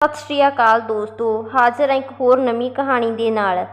ਸਤਿ ਸ਼੍ਰੀ ਅਕਾਲ ਦੋਸਤੋ, ਹਾਜ਼ਰ ਹਾਂ ਇੱਕ ਹੋਰ ਨਵੀਂ ਕਹਾਣੀ ਦੇ ਨਾਲ।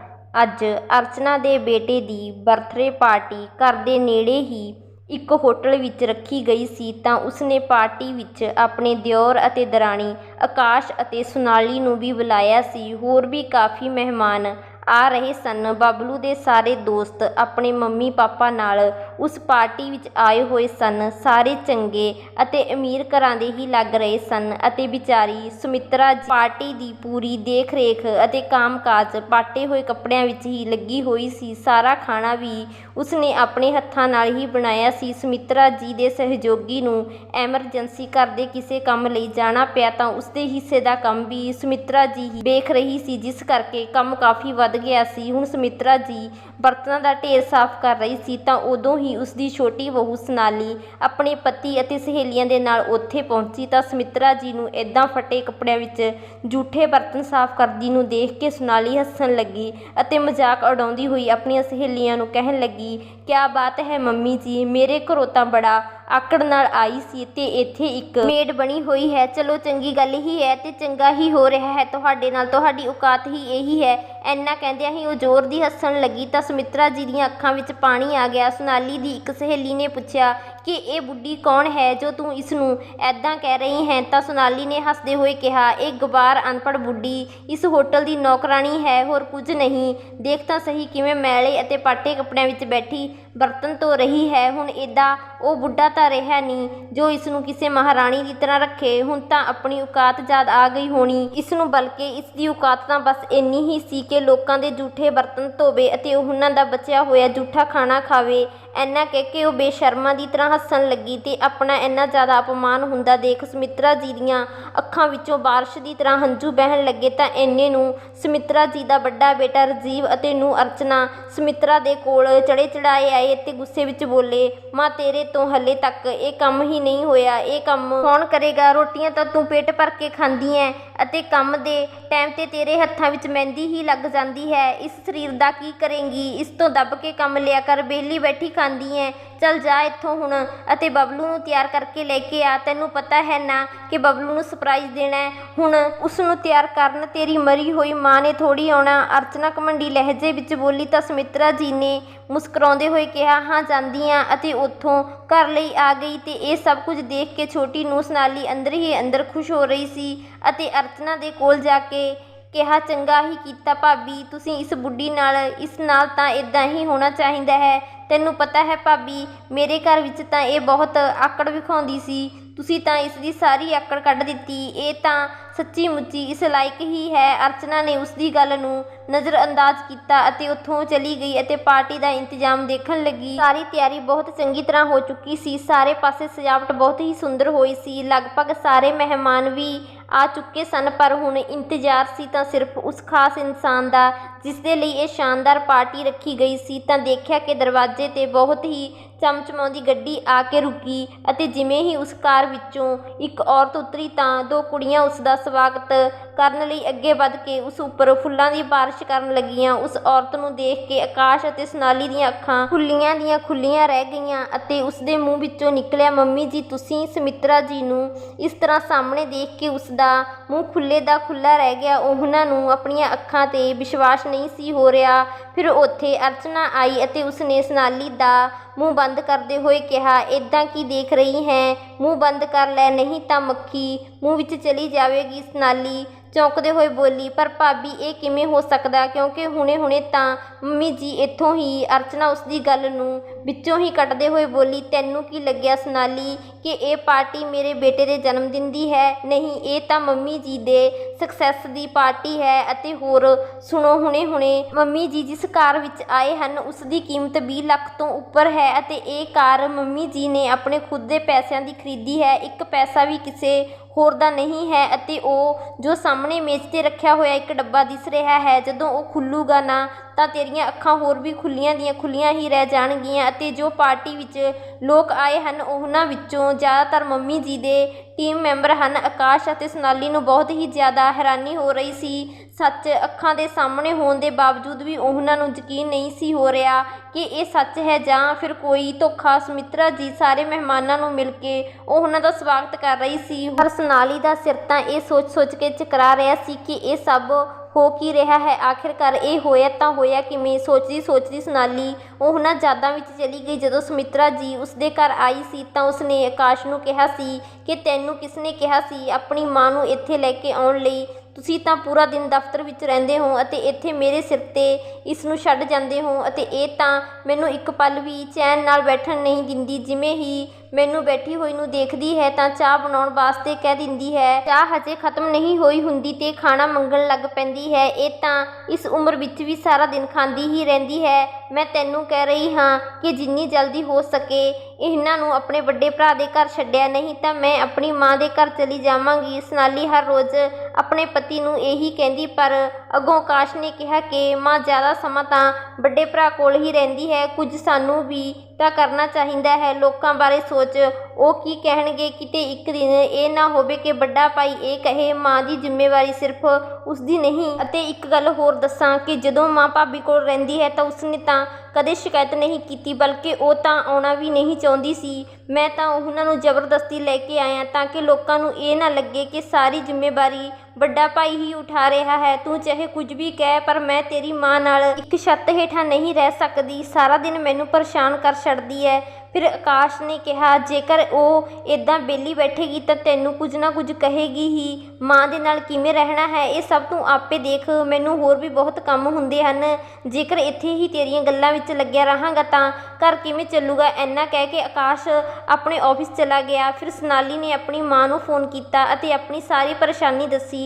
ਅੱਜ ਅਰਚਨਾ ਦੇ ਬੇਟੇ ਦੀ ਬਰਥਡੇ ਪਾਰਟੀ ਘਰ ਦੇ ਨੇੜੇ ਹੀ ਇੱਕ ਹੋਟਲ ਵਿੱਚ ਰੱਖੀ ਗਈ ਸੀ ਤਾਂ ਉਸਨੇ ਪਾਰਟੀ ਵਿੱਚ ਆਪਣੇ ਦਿਓਰ ਅਤੇ ਦਰਾਣੀ ਆਕਾਸ਼ ਅਤੇ ਸੁਨਾਲੀ ਨੂੰ ਵੀ ਬੁਲਾਇਆ ਸੀ। ਹੋਰ ਵੀ ਕਾਫੀ ਮਹਿਮਾਨ ਆ ਰਹੇ ਸਨ। ਬਬਲੂ ਦੇ ਸਾਰੇ ਦੋਸਤ ਆਪਣੇ ਮੰਮੀ ਪਾਪਾ ਨਾਲ ਉਸ ਪਾਰਟੀ ਵਿੱਚ ਆਏ ਹੋਏ ਸਨ। ਸਾਰੇ ਚੰਗੇ ਅਤੇ ਅਮੀਰ ਘਰਾਂ ਦੇ ਹੀ ਲੱਗ ਰਹੇ ਸਨ ਅਤੇ ਵਿਚਾਰੀ ਸੁਮਿਤਰਾ ਪਾਰਟੀ ਦੀ ਪੂਰੀ ਦੇਖ ਰੇਖ ਅਤੇ ਕਾਮਕਾਜ ਪਾਟੇ ਹੋਏ ਕੱਪੜਿਆਂ ਵਿੱਚ ਹੀ ਲੱਗੀ ਹੋਈ ਸੀ। ਸਾਰਾ ਖਾਣਾ ਵੀ ਉਸਨੇ ਆਪਣੇ ਹੱਥਾਂ ਨਾਲ ਹੀ ਬਣਾਇਆ ਸੀ। ਸੁਮਿਤਰਾ ਜੀ ਦੇ ਸਹਿਯੋਗੀ ਨੂੰ ਐਮਰਜੈਂਸੀ ਘਰ ਦੇ ਕਿਸੇ ਕੰਮ ਲਈ ਜਾਣਾ ਪਿਆ ਤਾਂ ਉਸਦੇ ਹਿੱਸੇ ਦਾ ਕੰਮ ਵੀ ਸੁਮਿਤਰਾ ਜੀ ਹੀ ਵੇਖ ਰਹੀ ਸੀ, ਜਿਸ ਕਰਕੇ ਕੰਮ ਕਾਫੀ ਵੱਧ ਗਿਆ ਸੀ। ਹੁਣ ਸੁਮਿਤਰਾ ਜੀ ਬਰਤਨਾਂ ਦਾ ਢੇਰ ਸਾਫ਼ ਕਰ ਰਹੀ ਸੀ ਤਾਂ ਉਦੋਂ ਹੀ ਉਸਦੀ ਛੋਟੀ ਬਹੂ ਸਨਾਲੀ ਆਪਣੇ ਪਤੀ ਅਤੇ ਸਹੇਲੀਆਂ ਦੇ ਨਾਲ ਉੱਥੇ ਪਹੁੰਚੀ ਤਾਂ ਸੁਮਿਤਰਾ ਜੀ ਨੂੰ ਇਦਾਂ ਫਟੇ ਕੱਪੜਿਆਂ ਵਿੱਚ ਜੂਠੇ ਬਰਤਨ ਸਾਫ਼ ਕਰਦੀ ਨੂੰ ਦੇਖ ਕੇ ਸੋਨਾਲੀ ਹੱਸਣ ਲੱਗੀ ਅਤੇ ਮਜ਼ਾਕ ਉਡਾਉਂਦੀ ਹੋਈ ਆਪਣੀਆਂ ਸਹੇਲੀਆਂ ਨੂੰ ਕਹਿਣ ਲੱਗੀ, ਕਿਆ ਬਾਤ ਹੈ ਮੰਮੀ ਜੀ, ਮੇਰੇ ਘਰੋਂ ਤਾਂ ਬੜਾ ਆਕੜ ਨਾਲ ਆਈ ਸੀ ਤੇ ਇੱਥੇ ਇੱਕ ਮੇਡ ਬਣੀ ਹੋਈ ਹੈ। ਚਲੋ, ਚੰਗੀ ਗੱਲ ਹੀ ਹੈ ਤੇ ਚੰਗਾ ਹੀ ਹੋ ਰਿਹਾ ਹੈ। ਤੁਹਾਡੇ ਨਾਲ ਤੁਹਾਡੀ ਔਕਾਤ ਹੀ ਇਹੀ ਹੈ। ਐਨਾ ਕਹਿੰਦਿਆਂ ਹੀ ਉਹ ਜ਼ੋਰ ਦੀ ਹੱਸਣ ਲੱਗੀ ਤਾਂ ਸੁਮਿਤਰਾ ਜੀ ਦੀਆਂ ਅੱਖਾਂ ਵਿੱਚ ਪਾਣੀ ਆ ਗਿਆ। ਸੁਨਾਲੀ ਦੀ ਇੱਕ ਸਹੇਲੀ ਨੇ ਪੁੱਛਿਆ ਕਿ ਇਹ ਬੁੱਢੀ ਕੌਣ ਹੈ ਜੋ ਤੂੰ ਇਸ ਨੂੰ ਐਦਾਂ ਕਹਿ ਰਹੀ ਹੈ? ਤਾਂ ਸੋਨਾਲੀ ਨੇ ਹੱਸਦੇ ਹੋਏ ਕਿਹਾ, ਇਹ ਗਵਾਰ ਅਨਪੜ੍ਹ ਬੁੱਢੀ, ਇਸ ਹੋਟਲ ਦੀ ਨੌਕਰਾਣੀ ਹੈ, ਹੋਰ ਕੁਝ ਨਹੀਂ। ਦੇਖ ਤਾਂ ਸਹੀ ਕਿਵੇਂ ਮੈਲੇ ਅਤੇ ਪਾਟੇ ਕੱਪੜਿਆਂ ਵਿੱਚ ਬੈਠੀ ਬਰਤਨ ਧੋ ਰਹੀ ਹੈ। ਹੁਣ ਇੱਦਾਂ ਉਹ ਬੁੱਢਾ ਤਾਂ ਰਿਹਾ ਨਹੀਂ, ਜੋ ਇਸ ਨੂੰ ਕਿਸੇ ਮਹਾਰਾਣੀ ਦੀ ਤਰ੍ਹਾਂ ਰੱਖੇ। ਹੁਣ ਤਾਂ ਆਪਣੀ ਔਕਾਤ ਯਾਦ ਆ ਗਈ ਹੋਣੀ। ਇਸ ਨੂੰ ਬਲਕਿ ਇਸ ਦੀ ਔਕਾਤ ਤਾਂ ਬਸ ਇੰਨੀ ਹੀ ਸੀ ਕਿ ਲੋਕਾਂ ਦੇ ਝੂਠੇ ਬਰਤਨ ਧੋਵੇ ਅਤੇ ਉਹਨਾਂ ਦਾ ਬਚਿਆ ਹੋਇਆ ਝੂਠਾ ਖਾਣਾ ਖਾਵੇ। ਐਨਾ ਕਹਿ ਕੇ ਉਹ ਬੇਸ਼ਰਮਾਂ ਦੀ ਤਰ੍ਹਾਂ ਹੱਸਣ ਲੱਗੀ ਤੇ ਆਪਣਾ ਇੰਨਾ ਜ਼ਿਆਦਾ ਅਪਮਾਨ ਹੁੰਦਾ ਦੇਖ ਸੁਮਿਤਰਾ ਜੀ ਦੀਆਂ ਅੱਖਾਂ ਵਿੱਚੋਂ ਬਾਰਿਸ਼ ਦੀ ਤਰ੍ਹਾਂ ਹੰਝੂ ਬਹਿਣ ਲੱਗੇ ਤਾਂ ਇੰਨੇ ਨੂੰ ਸੁਮਿਤਰਾ ਜੀ ਦਾ ਵੱਡਾ ਬੇਟਾ ਰਜੀਵ ਅਤੇ ਨੂੰ ਅਰਚਨਾ ਸੁਮਿਤਰਾ ਦੇ ਕੋਲ ਚੜੇ ਚੜਾਏ ਆਏ ਅਤੇ ਗੁੱਸੇ ਵਿੱਚ ਬੋਲੇ, ਮਾਂ, ਤੇਰੇ ਤੋਂ ਹੱਲੇ ਤੱਕ ਇਹ ਕੰਮ ਹੀ ਨਹੀਂ ਹੋਇਆ, ਇਹ ਕੰਮ ਕੌਣ ਕਰੇਗਾ? ਰੋਟੀਆਂ ਤਾਂ ਤੂੰ ਪੇਟ ਭਰ ਕੇ ਖਾਂਦੀ ਐ ਅਤੇ ਕੰਮ ਦੇ ਟਾਈਮ ਤੇ ਤੇਰੇ ਹੱਥਾਂ ਵਿੱਚ ਮਹਿੰਦੀ ਹੀ ਲੱਗ ਜਾਂਦੀ ਹੈ। ਇਸ ਸਰੀਰ ਦਾ ਕੀ ਕਰੇਂਗੀ? ਇਸ ਤੋਂ ਦੱਬ ਕੇ ਕੰਮ ਲਿਆ ਕਰ ਬੇਲੀ ਬੈਠੀ ਖਾਂਦੀ ਐ, ਚੱਲ ਜਾ ਇੱਥੋਂ ਹੁਣ। ਅਤੇ ਬਬਲੂ ਨੂੰ ਤਿਆਰ ਕਰਕੇ ਲੈ ਕੇ ਆ। ਤੈਨੂੰ ਪਤਾ ਹੈ ਨਾ ਕਿ ਬਬਲੂ ਨੂੰ ਸਰਪ੍ਰਾਈਜ਼ ਦੇਣਾ ਹੈ ਹੁਣ ਉਸ ਨੂੰ ਤਿਆਰ ਕਰਨ ਤੇਰੀ ਮਰੀ ਹੋਈ ਮਾਂ ਨੇ ਥੋੜੀ ਆਉਣਾ। ਅਰਚਨਾ ਕਮੰਡੀ ਲਹਿਜੇ ਵਿੱਚ ਬੋਲੀ, ਤਾਂ ਸੁਮਿਤਰਾ ਜੀ ਨੇ ਮੁਸਕਰਾਉਂਦੇ ਹੋਏ ਕਿਹਾ, ਹਾਂ, ਜਾਂਦੀ ਆ। ਅਤੇ ਉੱਥੋਂ ਘਰ ਲਈ ਆ ਗਈ ਤੇ ਇਹ ਸਭ ਕੁਝ ਦੇਖ ਕੇ ਛੋਟੀ ਨੂੰ ਸਨਾਲੀ ਅੰਦਰ ਹੀ ਅੰਦਰ ਖੁਸ਼ ਹੋ ਰਹੀ ਸੀ। ਅਤੇ ਅਰਚਨਾ ਦੇ ਕੋਲ ਜਾ ਕੇ ਕਿਹਾ, ਚੰਗਾ ਹੀ ਕੀਤਾ ਭਾਬੀ। ਤੁਸੀਂ ਇਸ ਬੁੱਢੀ ਨਾਲ, ਇਸ ਨਾਲ ਤਾਂ ਇਦਾਂ ਹੀ ਹੋਣਾ ਚਾਹੀਦਾ ਹੈ। ਤੈਨੂੰ ਪਤਾ ਹੈ ਭਾਬੀ, ਮੇਰੇ ਘਰ ਵਿੱਚ ਤਾਂ ਇਹ ਬਹੁਤ ਆਕੜ ਵਿਖਾਉਂਦੀ ਸੀ। ਤੁਸੀਂ ਤਾਂ ਇਸ ਦੀ ਸਾਰੀ ਆਕੜ ਕੱਢ ਦਿੱਤੀ। ਇਹ ਤਾਂ ਸੱਚੀ ਮੁੱਚੀ ਇਸ ਲਾਇਕ ਹੀ ਹੈ। ਅਰਚਨਾ ਨੇ ਉਸ ਦੀ ਗੱਲ ਨੂੰ ਨਜ਼ਰਅੰਦਾਜ਼ ਕੀਤਾ ਅਤੇ ਉੱਥੋਂ ਚਲੀ ਗਈ ਅਤੇ ਪਾਰਟੀ ਦਾ ਇੰਤਜ਼ਾਮ ਦੇਖਣ ਲੱਗੀ। ਸਾਰੀ ਤਿਆਰੀ ਬਹੁਤ ਚੰਗੀ ਤਰ੍ਹਾਂ ਹੋ ਚੁੱਕੀ ਸੀ। ਸਾਰੇ ਪਾਸੇ ਸਜਾਵਟ ਬਹੁਤ ਹੀ ਸੁੰਦਰ ਹੋਈ ਸੀ। ਲਗਭਗ ਸਾਰੇ ਮਹਿਮਾਨ ਵੀ ਆ ਚੁੱਕੇ ਸਨ, ਪਰ ਹੁਣ ਇੰਤਜ਼ਾਰ ਸੀ ਤਾਂ ਸਿਰਫ ਉਸ ਖਾਸ ਇਨਸਾਨ ਦਾ, ਜਿਸ ਦੇ ਲਈ ਇਹ ਸ਼ਾਨਦਾਰ ਪਾਰਟੀ ਰੱਖੀ ਗਈ ਸੀ। ਤਾਂ ਦੇਖਿਆ ਕਿ ਦਰਵਾਜ਼ੇ ਤੇ ਬਹੁਤ ਹੀ ਚਮਚਮਾਉਂਦੀ ਗੱਡੀ ਆ ਕੇ ਰੁਕੀ ਅਤੇ ਜਿਵੇਂ ਹੀ ਉਸ ਕਾਰ ਵਿੱਚੋਂ ਇੱਕ ਔਰਤ ਉਤਰੀ ਤਾਂ ਦੋ ਕੁੜੀਆਂ ਉਸ ਦਾ ਸਵਾਗਤ ਕਰਨ ਲਈ ਅੱਗੇ ਵੱਧ ਕੇ ਉਸ ਉੱਪਰ ਫੁੱਲਾਂ ਦੀ ਬਾਰਿਸ਼ ਕਰਨ ਲੱਗੀਆਂ। ਉਸ ਔਰਤ ਨੂੰ ਦੇਖ ਕੇ ਆਕਾਸ਼ ਅਤੇ ਸੁਨਾਲੀ ਦੀਆਂ ਅੱਖਾਂ ਖੁੱਲੀਆਂ ਦੀਆਂ ਖੁੱਲੀਆਂ ਰਹਿ ਗਈਆਂ ਅਤੇ ਉਸ ਦੇ ਮੂੰਹ ਵਿੱਚੋਂ ਨਿਕਲਿਆ, ਮੰਮੀ ਜੀ, ਤੁਸੀਂ ਸੁਮਿਤਰਾ ਜੀ ਨੂੰ ਇਸ ਤਰ੍ਹਾਂ ਸਾਹਮਣੇ ਦੇਖ ਕੇ ਉਸ ਦਾ ਮੂੰਹ ਖੁੱਲੇ ਦਾ ਖੁੱਲਾ ਰਹਿ ਗਿਆ। ਉਹਨਾਂ ਨੂੰ ਆਪਣੀਆਂ ਅੱਖਾਂ ਤੇ ਵਿਸ਼ਵਾਸ ਨਹੀਂ ਸੀ ਹੋ ਰਿਹਾ। ਫਿਰ ਉੱਥੇ ਅਰਚਨਾ ਆਈ ਅਤੇ ਉਸਨੇ ਸੁਨਾਲੀ ਦਾ ਮੂੰਹ ਬੰਦ ਕਰਦੇ ਹੋਏ ਕਿਹਾ ਇਦਾਂ ਕੀ ਦੇਖ ਰਹੀ ਹੈ? ਮੂੰਹ ਬੰਦ ਕਰ ਲੈ, ਨਹੀਂ ਤਾਂ ਮੱਖੀ ਮੂੰਹ ਵਿੱਚ ਚਲੀ ਜਾਵੇਗੀ, ਸਨਾਲੀ, ਚੌਂਕਦੇ ਹੋਏ ਬੋਲੀ, ਪਰ ਭਾਬੀ, ਇਹ ਕਿਵੇਂ ਹੋ ਸਕਦਾ? ਕਿਉਂਕਿ ਹੁਣੇ-ਹੁਣੇ ਤਾਂ ਮੰਮੀ ਜੀ ਇੱਥੋਂ ਹੀ ਅਰਚਨਾ ਉਸ ਦੀ ਗੱਲ ਨੂੰ ਵਿੱਚੋਂ ਹੀ ਕੱਟਦੇ ਹੋਏ ਬੋਲੀ, ਤੈਨੂੰ ਕੀ ਲੱਗਿਆ, ਸਨਾਲੀ, ਕਿ ਇਹ ਪਾਰਟੀ ਮੇਰੇ ਬੇਟੇ ਦੇ ਜਨਮ ਦਿਨ ਦੀ ਹੈ? ਨਹੀਂ, ਇਹ ਤਾਂ ਮੰਮੀ ਜੀ ਦੇ ਸਕਸੈਸ ਦੀ ਪਾਰਟੀ ਹੈ। ਅਤੇ ਹੋਰ, ਸੁਣੋ, ਹੁਣੇ-ਹੁਣੇ ਮੰਮੀ ਜੀ ਜਿਸ ਕਾਰ ਵਿੱਚ ਆਏ ਹਨ, ਉਸ ਦੀ ਕੀਮਤ 20 ਲੱਖ ਤੋਂ ਉੱਪਰ ਹੈ ਅਤੇ ਇਹ ਕਾਰ ਮੰਮੀ ਜੀ ਨੇ ਆਪਣੇ ਖੁਦ ਦੇ ਪੈਸਿਆਂ ਦੀ ਖਰੀਦੀ ਹੈ। ਇੱਕ ਪੈਸਾ ਵੀ ਕਿਸੇ ਹੋਰ ਦਾ ਨਹੀਂ ਹੈ ਅਤੇ ਉਹ ਜੋ ਸਾਹਮਣੇ ਮੇਜ਼ ਤੇ ਰੱਖਿਆ ਹੋਇਆ ਇੱਕ ਡੱਬਾ ਦਿਸ ਰਿਹਾ ਹੈ, ਜਦੋਂ ਉਹ ਖੁੱਲੂਗਾ ਨਾ ਤਾਂ ਤੇਰੀਆਂ ਅੱਖਾਂ ਹੋਰ ਵੀ ਖੁੱਲੀਆਂ ਦੀਆਂ ਖੁੱਲੀਆਂ ਹੀ ਰਹਿ ਜਾਣਗੀਆਂ ਅਤੇ ਜੋ ਪਾਰਟੀ ਵਿੱਚ ਲੋਕ ਆਏ ਹਨ, ਉਹਨਾਂ ਵਿੱਚੋਂ ਜ਼ਿਆਦਾਤਰ ਮੰਮੀ ਜੀ ਦੇ ਟੀਮ ਮੈਂਬਰ ਹਨ। ਆਕਾਸ਼ ਅਤੇ ਸੋਨਾਲੀ ਨੂੰ ਬਹੁਤ ਹੀ ਜ਼ਿਆਦਾ ਹੈਰਾਨੀ ਹੋ ਰਹੀ ਸੀ। ਸੱਚ ਅੱਖਾਂ ਦੇ ਸਾਹਮਣੇ ਹੋਣ ਦੇ ਬਾਵਜੂਦ ਵੀ ਉਹਨਾਂ ਨੂੰ ਯਕੀਨ ਨਹੀਂ ਸੀ ਹੋ ਰਿਹਾ ਕਿ ਇਹ ਸੱਚ ਹੈ ਜਾਂ ਫਿਰ ਕੋਈ ਧੋਖਾ। ਸੁਮਿਤਰਾ ਜੀ ਸਾਰੇ ਮਹਿਮਾਨਾਂ ਨੂੰ ਮਿਲ ਕੇ ਉਹ ਉਹਨਾਂ ਦਾ ਸਵਾਗਤ ਕਰ ਰਹੀ ਸੀ। ਪਰ ਸੋਨਾਲੀ ਦਾ ਸਿਰ ਤਾਂ ਇਹ ਸੋਚ-ਸੋਚ ਕੇ ਚਕਰਾ ਰਿਹਾ ਸੀ ਕਿ ਇਹ ਸਭ ਹੋ ਕੀ ਰਿਹਾ ਹੈ? ਆਖਿਰਕਾਰ ਇਹ ਹੋਇਆ ਤਾਂ ਹੋਇਆ ਕਿਵੇਂ? ਸੋਚਦੀ ਸੋਚਦੀ ਸੋਨਾਲੀ ਉਹ ਉਹਨਾਂ ਯਾਦਾਂ ਵਿੱਚ ਚਲੀ ਗਈ। ਜਦੋਂ ਸੁਮਿਤਰਾ ਜੀ ਉਸਦੇ ਘਰ ਆਈ ਸੀ ਤਾਂ ਉਸਨੇ ਆਕਾਸ਼ ਨੂੰ ਕਿਹਾ ਸੀ ਕਿ ਤੈਨੂੰ ਕਿਸਨੇ ਕਿਹਾ ਸੀ? ਆਪਣੀ ਮਾਂ ਨੂੰ ਇੱਥੇ ਲੈ ਕੇ ਆਉਣ ਲਈ। ਤੁਸੀਂ ਤਾਂ ਪੂਰਾ ਦਿਨ ਦਫ਼ਤਰ ਵਿੱਚ ਰਹਿੰਦੇ ਹੋ ਅਤੇ ਇੱਥੇ ਮੇਰੇ ਸਿਰ ਤੇ ਇਸ ਨੂੰ ਛੱਡ ਜਾਂਦੇ ਹੋ ਅਤੇ ਇਹ ਤਾਂ ਮੈਨੂੰ ਇੱਕ ਪਲ ਵੀ ਚੈਨ ਨਾਲ ਬੈਠਣ ਨਹੀਂ ਦਿੰਦੀ, ਜਿਵੇਂ ਹੀ ਮੈਨੂੰ ਬੈਠੀ ਹੋਈ ਨੂੰ ਦੇਖਦੀ ਹੈ ਤਾਂ ਚਾਹ ਬਣਾਉਣ ਵਾਸਤੇ ਕਹਿ ਦਿੰਦੀ ਹੈ, ਚਾਹ ਹਜੇ ਖਤਮ ਨਹੀਂ ਹੋਈ ਹੁੰਦੀ ਤੇ ਖਾਣਾ ਮੰਗਣ ਲੱਗ ਪੈਂਦੀ ਹੈ, ਇਹ ਤਾਂ ਇਸ ਉਮਰ ਵਿੱਚ ਵੀ ਸਾਰਾ ਦਿਨ ਖਾਂਦੀ ਹੀ ਰਹਿੰਦੀ ਹੈ। ਮੈਂ ਤੈਨੂੰ ਕਹਿ ਰਹੀ ਹਾਂ ਕਿ ਜਿੰਨੀ ਜਲਦੀ ਹੋ ਸਕੇ ਇਹਨਾਂ ਨੂੰ ਆਪਣੇ ਵੱਡੇ ਭਰਾ ਦੇ ਘਰ ਛੱਡਿਆ, ਨਹੀਂ ਤਾਂ ਮੈਂ ਆਪਣੀ ਮਾਂ ਦੇ ਘਰ ਚਲੀ ਜਾਵਾਂਗੀ। ਸੋਨਾਲੀ ਹਰ ਰੋਜ਼ ਆਪਣੇ ਪਤੀ ਨੂੰ ਇਹੀ ਕਹਿੰਦੀ, ਪਰ ਅੱਗੋਂ ਆਕਾਸ਼ ਨੇ ਕਿਹਾ ਕਿ ਮਾਂ ਜ਼ਿਆਦਾ ਸਮਾਂ ਤਾਂ ਵੱਡੇ ਭਰਾ ਕੋਲ ਹੀ ਰਹਿੰਦੀ ਹੈ, ਕੁਝ ਸਾਨੂੰ ਵੀ ਤਾਂ ਕਰਨਾ ਚਾਹੀਦਾ ਹੈ। ਲੋਕਾਂ ਬਾਰੇ ਸੋਚ, ਉਹ ਕੀ ਕਹਿਣਗੇ? ਕਿਤੇ ਇੱਕ ਦਿਨ ਇਹ ਨਾ ਹੋਵੇ ਕਿ ਵੱਡਾ ਭਾਈ ਇਹ ਕਹੇ, ਮਾਂ ਦੀ ਜ਼ਿੰਮੇਵਾਰੀ ਸਿਰਫ ਉਸਦੀ ਨਹੀਂ। ਅਤੇ ਇੱਕ ਗੱਲ ਹੋਰ ਦੱਸਾਂ ਕਿ ਜਦੋਂ ਮਾਂ ਭਾਬੀ ਕੋਲ ਰਹਿੰਦੀ ਹੈ ਤਾਂ ਉਸਨੇ ਤਾਂ ਕਦੇ ਸ਼ਿਕਾਇਤ ਨਹੀਂ ਕੀਤੀ, ਬਲਕਿ ਉਹ ਤਾਂ ਆਉਣਾ ਵੀ ਨਹੀਂ ਚਾਹੁੰਦੀ ਸੀ। ਮੈਂ ਤਾਂ ਉਹਨਾਂ ਨੂੰ ਜ਼ਬਰਦਸਤੀ ਲੈ ਕੇ ਆਇਆ ਤਾਂ ਕਿ ਲੋਕਾਂ ਨੂੰ ਇਹ ਨਾ ਲੱਗੇ ਕਿ ਸਾਰੀ ਜ਼ਿੰਮੇਵਾਰੀ ਵੱਡਾ ਭਾਈ ਹੀ ਉਠਾ ਰਿਹਾ ਹੈ। ਤੂੰ ਚਾਹੇ ਕੁਝ ਵੀ ਕਹਿ, ਪਰ ਮੈਂ ਤੇਰੀ ਮਾਂ ਨਾਲ ਇੱਕ ਛੱਤ ਹੇਠਾਂ ਨਹੀਂ ਰਹਿ ਸਕਦੀ। ਸਾਰਾ ਦਿਨ ਮੈਨੂੰ ਪਰੇਸ਼ਾਨ ਕਰ ਛੱਡਦੀ ਹੈ ਫਿਰ ਆਕਾਸ਼ ਨੇ ਕਿਹਾ, ਜੇਕਰ ਉਹ ਇਦਾਂ ਬੇਲੀ ਬੈਠੇਗੀ ਤਾਂ ਤੈਨੂੰ ਕੁਝ ਨਾ ਕੁਝ ਕਹੇਗੀ ਹੀ। ਮਾਂ ਦੇ ਨਾਲ ਕਿਵੇਂ ਰਹਿਣਾ ਹੈ, ਇਹ ਸਭ ਤੂੰ ਆਪੇ ਦੇਖ। ਮੈਨੂੰ ਹੋਰ ਵੀ ਬਹੁਤ ਕੰਮ ਹੁੰਦੇ ਹਨ। ਜੇਕਰ ਇੱਥੇ ਹੀ ਤੇਰੀਆਂ ਗੱਲਾਂ ਵਿੱਚ ਲੱਗਿਆ ਰਹਾਂਗਾ ਤਾਂ ਘਰ ਕਿਵੇਂ ਚੱਲੂਗਾ? ਐਨਾ ਕਹਿ ਕੇ ਆਕਾਸ਼ ਆਪਣੇ ਆਫਿਸ ਚਲਾ ਗਿਆ। ਫਿਰ ਸੋਨਾਲੀ ਨੇ ਆਪਣੀ ਮਾਂ ਨੂੰ ਫੋਨ ਕੀਤਾ ਅਤੇ ਆਪਣੀ ਸਾਰੀ ਪਰੇਸ਼ਾਨੀ ਦੱਸੀ।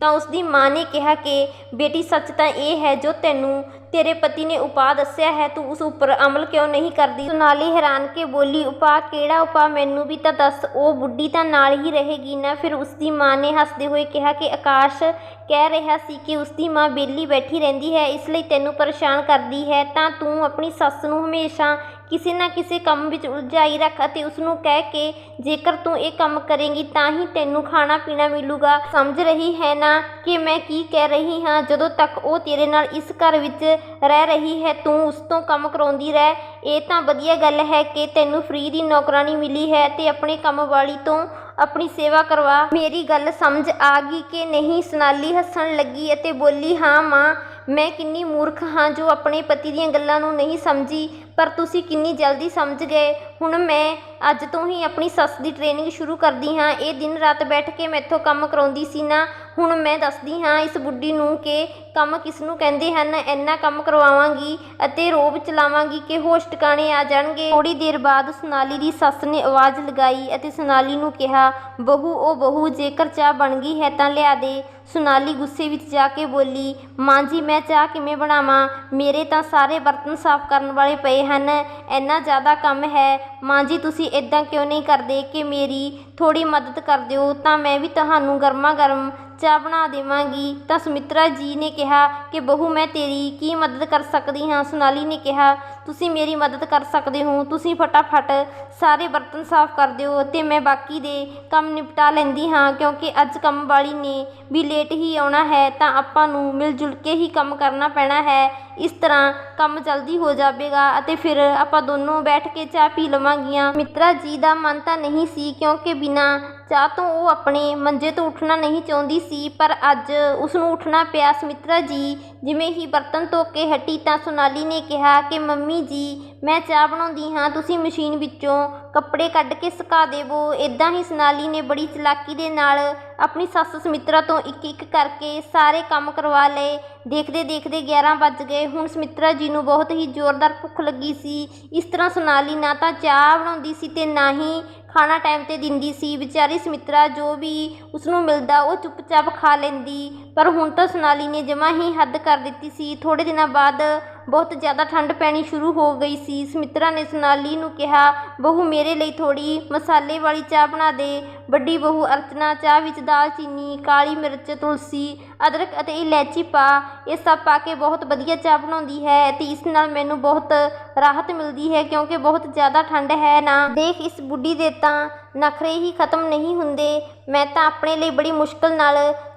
ਤਾਂ ਉਸਦੀ ਮਾਂ ਨੇ ਕਿਹਾ ਕਿ, ਬੇਟੀ, ਸੱਚ ਤਾਂ ਇਹ ਹੈ ਜੋ ਤੈਨੂੰ ਤੇਰੇ ਪਤੀ ਨੇ ਉਪਾਅ ਦੱਸਿਆ ਹੈ, ਤੂੰ ਉਸ ਉੱਪਰ ਅਮਲ ਕਿਉਂ ਨਹੀਂ ਕਰਦੀ? ਸੋਨਾਲੀ ਹੈਰਾਨ ਕੇ ਬੋਲੀ, ਉਪਾਅ ਕਿਹੜਾ ਉਪਾਅ? ਮੈਨੂੰ ਵੀ ਤਾਂ ਦੱਸ, ਉਹ ਬੁੱਢੀ ਤਾਂ ਨਾਲ ਹੀ ਰਹੇਗੀ ਨਾ। ਫਿਰ ਉਸਦੀ ਮਾਂ ਨੇ ਹੱਸਦੇ ਹੋਏ ਕਿਹਾ ਕਿ, ਆਕਾਸ਼ ਕਹਿ ਰਿਹਾ ਸੀ ਕਿ ਉਸਦੀ ਮਾਂ ਬੇਲੀ ਬੈਠੀ ਰਹਿੰਦੀ ਹੈ, ਇਸ ਲਈ ਤੈਨੂੰ ਪਰੇਸ਼ਾਨ ਕਰਦੀ ਹੈ। ਤਾਂ ਤੂੰ ਆਪਣੀ ਸੱਸ ਨੂੰ ਹਮੇਸ਼ਾ ਕਿਸੇ ਨਾ ਕਿਸੇ ਕੰਮ ਵਿੱਚ ਉਲਝਾਈ ਰੱਖ ਅਤੇ ਉਸ ਨੂੰ ਕਹਿ ਕੇ, ਜੇਕਰ ਤੂੰ ਇਹ ਕੰਮ ਕਰੇਂਗੀ, ਤਾਂ ਹੀ ਤੈਨੂੰ ਖਾਣਾ ਪੀਣਾ ਮਿਲੂਗਾ। ਸਮਝ ਰਹੀ ਹੈ ਨਾ ਕਿ ਮੈਂ ਕੀ ਕਹਿ ਰਹੀ ਹਾਂ, ਜਦੋਂ ਤੱਕ ਉਹ ਤੇਰੇ ਨਾਲ ਇਸ ਘਰ ਵਿੱਚ ਰਹਿ ਰਹੀ ਹੈ, ਤੂੰ ਉਸ ਤੋਂ ਕੰਮ ਕਰਾਉਂਦੀ ਰਹਿ। ਇਹ ਤਾਂ ਵਧੀਆ ਗੱਲ ਹੈ ਕਿ ਤੈਨੂੰ ਫ੍ਰੀ ਦੀ ਨੌਕਰਾਨੀ ਮਿਲੀ ਹੈ ਤੇ ਆਪਣੇ ਕੰਮ ਵਾਲੀ ਤੋਂ ਆਪਣੀ ਸੇਵਾ ਕਰਵਾ। ਮੇਰੀ ਗੱਲ ਸਮਝ ਆ ਗਈ ਕਿ ਨਹੀਂ, ਸੋਨਾਲੀ ਹੱਸਣ ਲੱਗੀ ਅਤੇ ਬੋਲੀ, ਹਾਂ ਮਾਂ ਮੈਂ ਕਿੰਨੀ ਮੂਰਖ ਹਾਂ ਜੋ ਆਪਣੇ ਪਤੀ ਦੀਆਂ ਗੱਲਾਂ ਨੂੰ ਨਹੀਂ ਸਮਝੀ, ਪਰ ਤੁਸੀਂ ਕਿੰਨੀ ਜਲਦੀ ਸਮਝ ਗਏ। ਹੁਣ ਮੈਂ ਅੱਜ ਤੋਂ ਹੀ ਆਪਣੀ ਸੱਸ ਦੀ ਟ੍ਰੇਨਿੰਗ ਸ਼ੁਰੂ ਕਰਦੀ ਹਾਂ। ਇਹ ਦਿਨ ਰਾਤ ਬੈਠ ਕੇ ਮੈਥੋਂ ਕੰਮ ਕਰਾਉਂਦੀ ਸੀ ਨਾ, ਹੁਣ ਮੈਂ ਦੱਸਦੀ ਹਾਂ ਇਸ ਬੁੱਢੀ ਨੂੰ ਕਿ ਕੰਮ ਕਿਸ ਨੂੰ ਕਹਿੰਦੇ ਹਨ, ਇੰਨਾ ਕੰਮ ਕਰਵਾਵਾਂਗੀ ਅਤੇ ਰੋਬ ਚਲਾਵਾਂਗੀ ਕਿ ਹੋਸ਼ ਟਿਕਾਣੇ ਆ ਜਾਣਗੇ। ਥੋੜੀ ਦੇਰ ਬਾਅਦ ਸੁਨਾਲੀ ਦੀ ਸੱਸ ਨੇ ਆਵਾਜ਼ ਲਗਾਈ ਅਤੇ ਸੁਨਾਲੀ ਨੂੰ ਕਿਹਾ, ਬਹੂ, ਉਹ ਬਹੂ, ਜੇਕਰ ਚਾਹ ਬਣ ਗਈ ਹੈ ਤਾਂ ਲਿਆ ਦੇ। ਸੁਨਾਲੀ ਗੁੱਸੇ ਵਿੱਚ ਜਾ ਕੇ ਬੋਲੀ, ਮਾਂ ਜੀ, ਮੈਂ ਚਾਹ ਕਿਵੇਂ ਬਣਾਵਾਂ? ਮੇਰੇ ਤਾਂ ਸਾਰੇ ਬਰਤਨ ਸਾਫ਼ ਕਰਨ ਵਾਲੇ ਪਏ ਹਨ। ਇੰਨਾ ਜ਼ਿਆਦਾ ਕੰਮ ਹੈ। ਮਾਂ ਜੀ, ਤੁਸੀਂ ਇਦਾਂ ਕਿਉਂ ਨਹੀਂ ਕਰਦੇ ਕਿ ਮੇਰੀ ਥੋੜੀ ਮਦਦ ਕਰ ਦਿਓ? ਤਾਂ ਮੈਂ ਵੀ ਤੁਹਾਨੂੰ ਗਰਮਾ ਗਰਮ ਚਾਹ ਬਣਾ ਦੇਵਾਂਗੀ। ਤਾਂ ਸੁਮਿਤਰਾ ਜੀ ਨੇ ਕਿਹਾ ਕਿ, ਬਹੂ, ਮੈਂ ਤੇਰੀ ਕੀ ਮਦਦ ਕਰ ਸਕਦੀ ਹਾਂ? ਸੋਨਾਲੀ ਨੇ ਕਿਹਾ, ਤੁਸੀਂ ਮੇਰੀ ਮਦਦ ਕਰ ਸਕਦੇ ਹੋ। ਤੁਸੀਂ ਫਟਾਫਟ ਸਾਰੇ ਬਰਤਨ ਸਾਫ਼ ਕਰ ਦਿਓ ਅਤੇ ਮੈਂ ਬਾਕੀ ਦੇ ਕੰਮ ਨਿਪਟਾ ਲੈਂਦੀ ਹਾਂ, ਕਿਉਂਕਿ ਅੱਜ ਕੰਮ ਵਾਲੀ ਨੇ ਵੀ ਲੇਟ ਹੀ ਆਉਣਾ ਹੈ, ਤਾਂ ਆਪਾਂ ਨੂੰ ਮਿਲ ਜੁਲ ਕੇ ਹੀ ਕੰਮ ਕਰਨਾ ਪੈਣਾ ਹੈ। ਇਸ ਤਰ੍ਹਾਂ ਕੰਮ ਜਲਦੀ ਹੋ ਜਾਵੇਗਾ ਅਤੇ ਫਿਰ ਆਪਾਂ ਦੋਨੋਂ ਬੈਠ ਕੇ ਚਾਹ ਪੀ ਲਵਾਂਗੀਆਂ। ਮਿੱਤਰਾ ਜੀ ਦਾ ਮਨ ਤਾਂ ਨਹੀਂ ਸੀ, ਕਿਉਂਕਿ ਬਿਨਾਂ ਚਾਹ ਤੋਂ ਉਹ ਆਪਣੇ ਮੰਜੇ ਤੋਂ ਉੱਠਣਾ ਨਹੀਂ ਚਾਹੁੰਦੀ ਸੀ, ਪਰ ਅੱਜ ਉਸ ਨੂੰ ਉੱਠਣਾ ਪਿਆ। ਸੁਮਿਤਰਾ ਜੀ ਜਿਵੇਂ ਹੀ ਬਰਤਨ ਧੋ ਕੇ ਹਟੀ ਤਾਂ ਸੋਨਾਲੀ ਨੇ ਕਿਹਾ ਕਿ, ਮੰਮੀ ਜੀ, ਮੈਂ ਚਾਹ ਬਣਾਉਂਦੀ ਹਾਂ, ਤੁਸੀਂ ਮਸ਼ੀਨ ਵਿੱਚੋਂ ਕੱਪੜੇ ਕੱਢ ਕੇ ਸੁਕਾ ਦੇਵੋ। ਇਦਾਂ ਹੀ ਸੋਨਾਲੀ ਨੇ ਬੜੀ ਚਲਾਕੀ ਦੇ ਨਾਲ ਆਪਣੀ ਸੱਸ ਸੁਮਿਤਰਾ ਤੋਂ ਇੱਕ ਇੱਕ ਕਰਕੇ ਸਾਰੇ ਕੰਮ ਕਰਵਾ ਲਏ। ਦੇਖਦੇ ਦੇਖਦੇ 11 ਵੱਜ ਗਏ। ਹੁਣ ਸੁਮਿਤਰਾ ਜੀ ਨੂੰ ਬਹੁਤ ਹੀ ਜ਼ੋਰਦਾਰ ਭੁੱਖ ਲੱਗੀ ਸੀ। ਇਸ ਤਰ੍ਹਾਂ ਸੋਨਾਲੀ ਨਾ ਤਾਂ ਚਾਹ ਬਣਾਉਂਦੀ ਸੀ ਤੇ ਨਾ ਹੀ ਖਾਣਾ ਟਾਈਮ ਤੇ ਦਿੰਦੀ ਸੀ। ਵਿਚਾਰੀ ਸੁਮਿਤਰਾ ਜੋ ਵੀ ਉਸਨੂੰ ਮਿਲਦਾ, ਉਹ ਚੁੱਪਚਾਪ ਖਾ ਲੈਂਦੀ। ਪਰ ਹੁਣ ਤਾਂ ਸੋਨਾਲੀ ਨੇ ਜਮਾ ਹੀ ਹੱਦ ਕਰ ਦਿੱਤੀ ਸੀ। ਥੋੜ੍ਹੇ ਦਿਨਾਂ ਬਾਅਦ ਬਹੁਤ ਜ਼ਿਆਦਾ ਠੰਡ ਪੈਣੀ ਸ਼ੁਰੂ ਹੋ ਗਈ ਸੀ। ਸੁਮਿਤਰਾ ਨੇ ਸੋਨਾਲੀ ਨੂੰ ਕਿਹਾ, ਬਹੂ, ਮੇਰੇ ਲਈ ਥੋੜੀ ਮਸਾਲੇ ਵਾਲੀ ਚਾਹ ਬਣਾ ਦੇ। ਵੱਡੀ ਬਹੂ ਅਰਚਨਾ, ਚਾਹ ਵਿੱਚ ਦਾਲਚੀਨੀ ਕਾਲੀ ਮਿਰਚ, ਤੁਲਸੀ, ਅਦਰਕ ਅਤੇ ਇਲਾਇਚੀ ਪਾ। ਇਹ ਸਭ ਪਾ ਕੇ ਬਹੁਤ ਵਧੀਆ ਚਾਹ ਬਣਾਉਂਦੀ ਹੈ ਤੇ ਇਸ ਨਾਲ ਮੈਨੂੰ ਬਹੁਤ ਰਾਹਤ ਮਿਲਦੀ ਹੈ ਕਿਉਂਕਿ ਬਹੁਤ ਜ਼ਿਆਦਾ ਠੰਡ ਹੈ ਨਾ। ਦੇਖ, ਇਸ ਬੁੱਢੀ ਦੇ ਤਾਂ ਨਖਰੇ ਹੀ ਖਤਮ ਨਹੀਂ ਹੁੰਦੇ। ਮੈਂ ਤਾਂ ਆਪਣੇ ਲਈ ਬੜੀ ਮੁਸ਼ਕਲ ਨਾਲ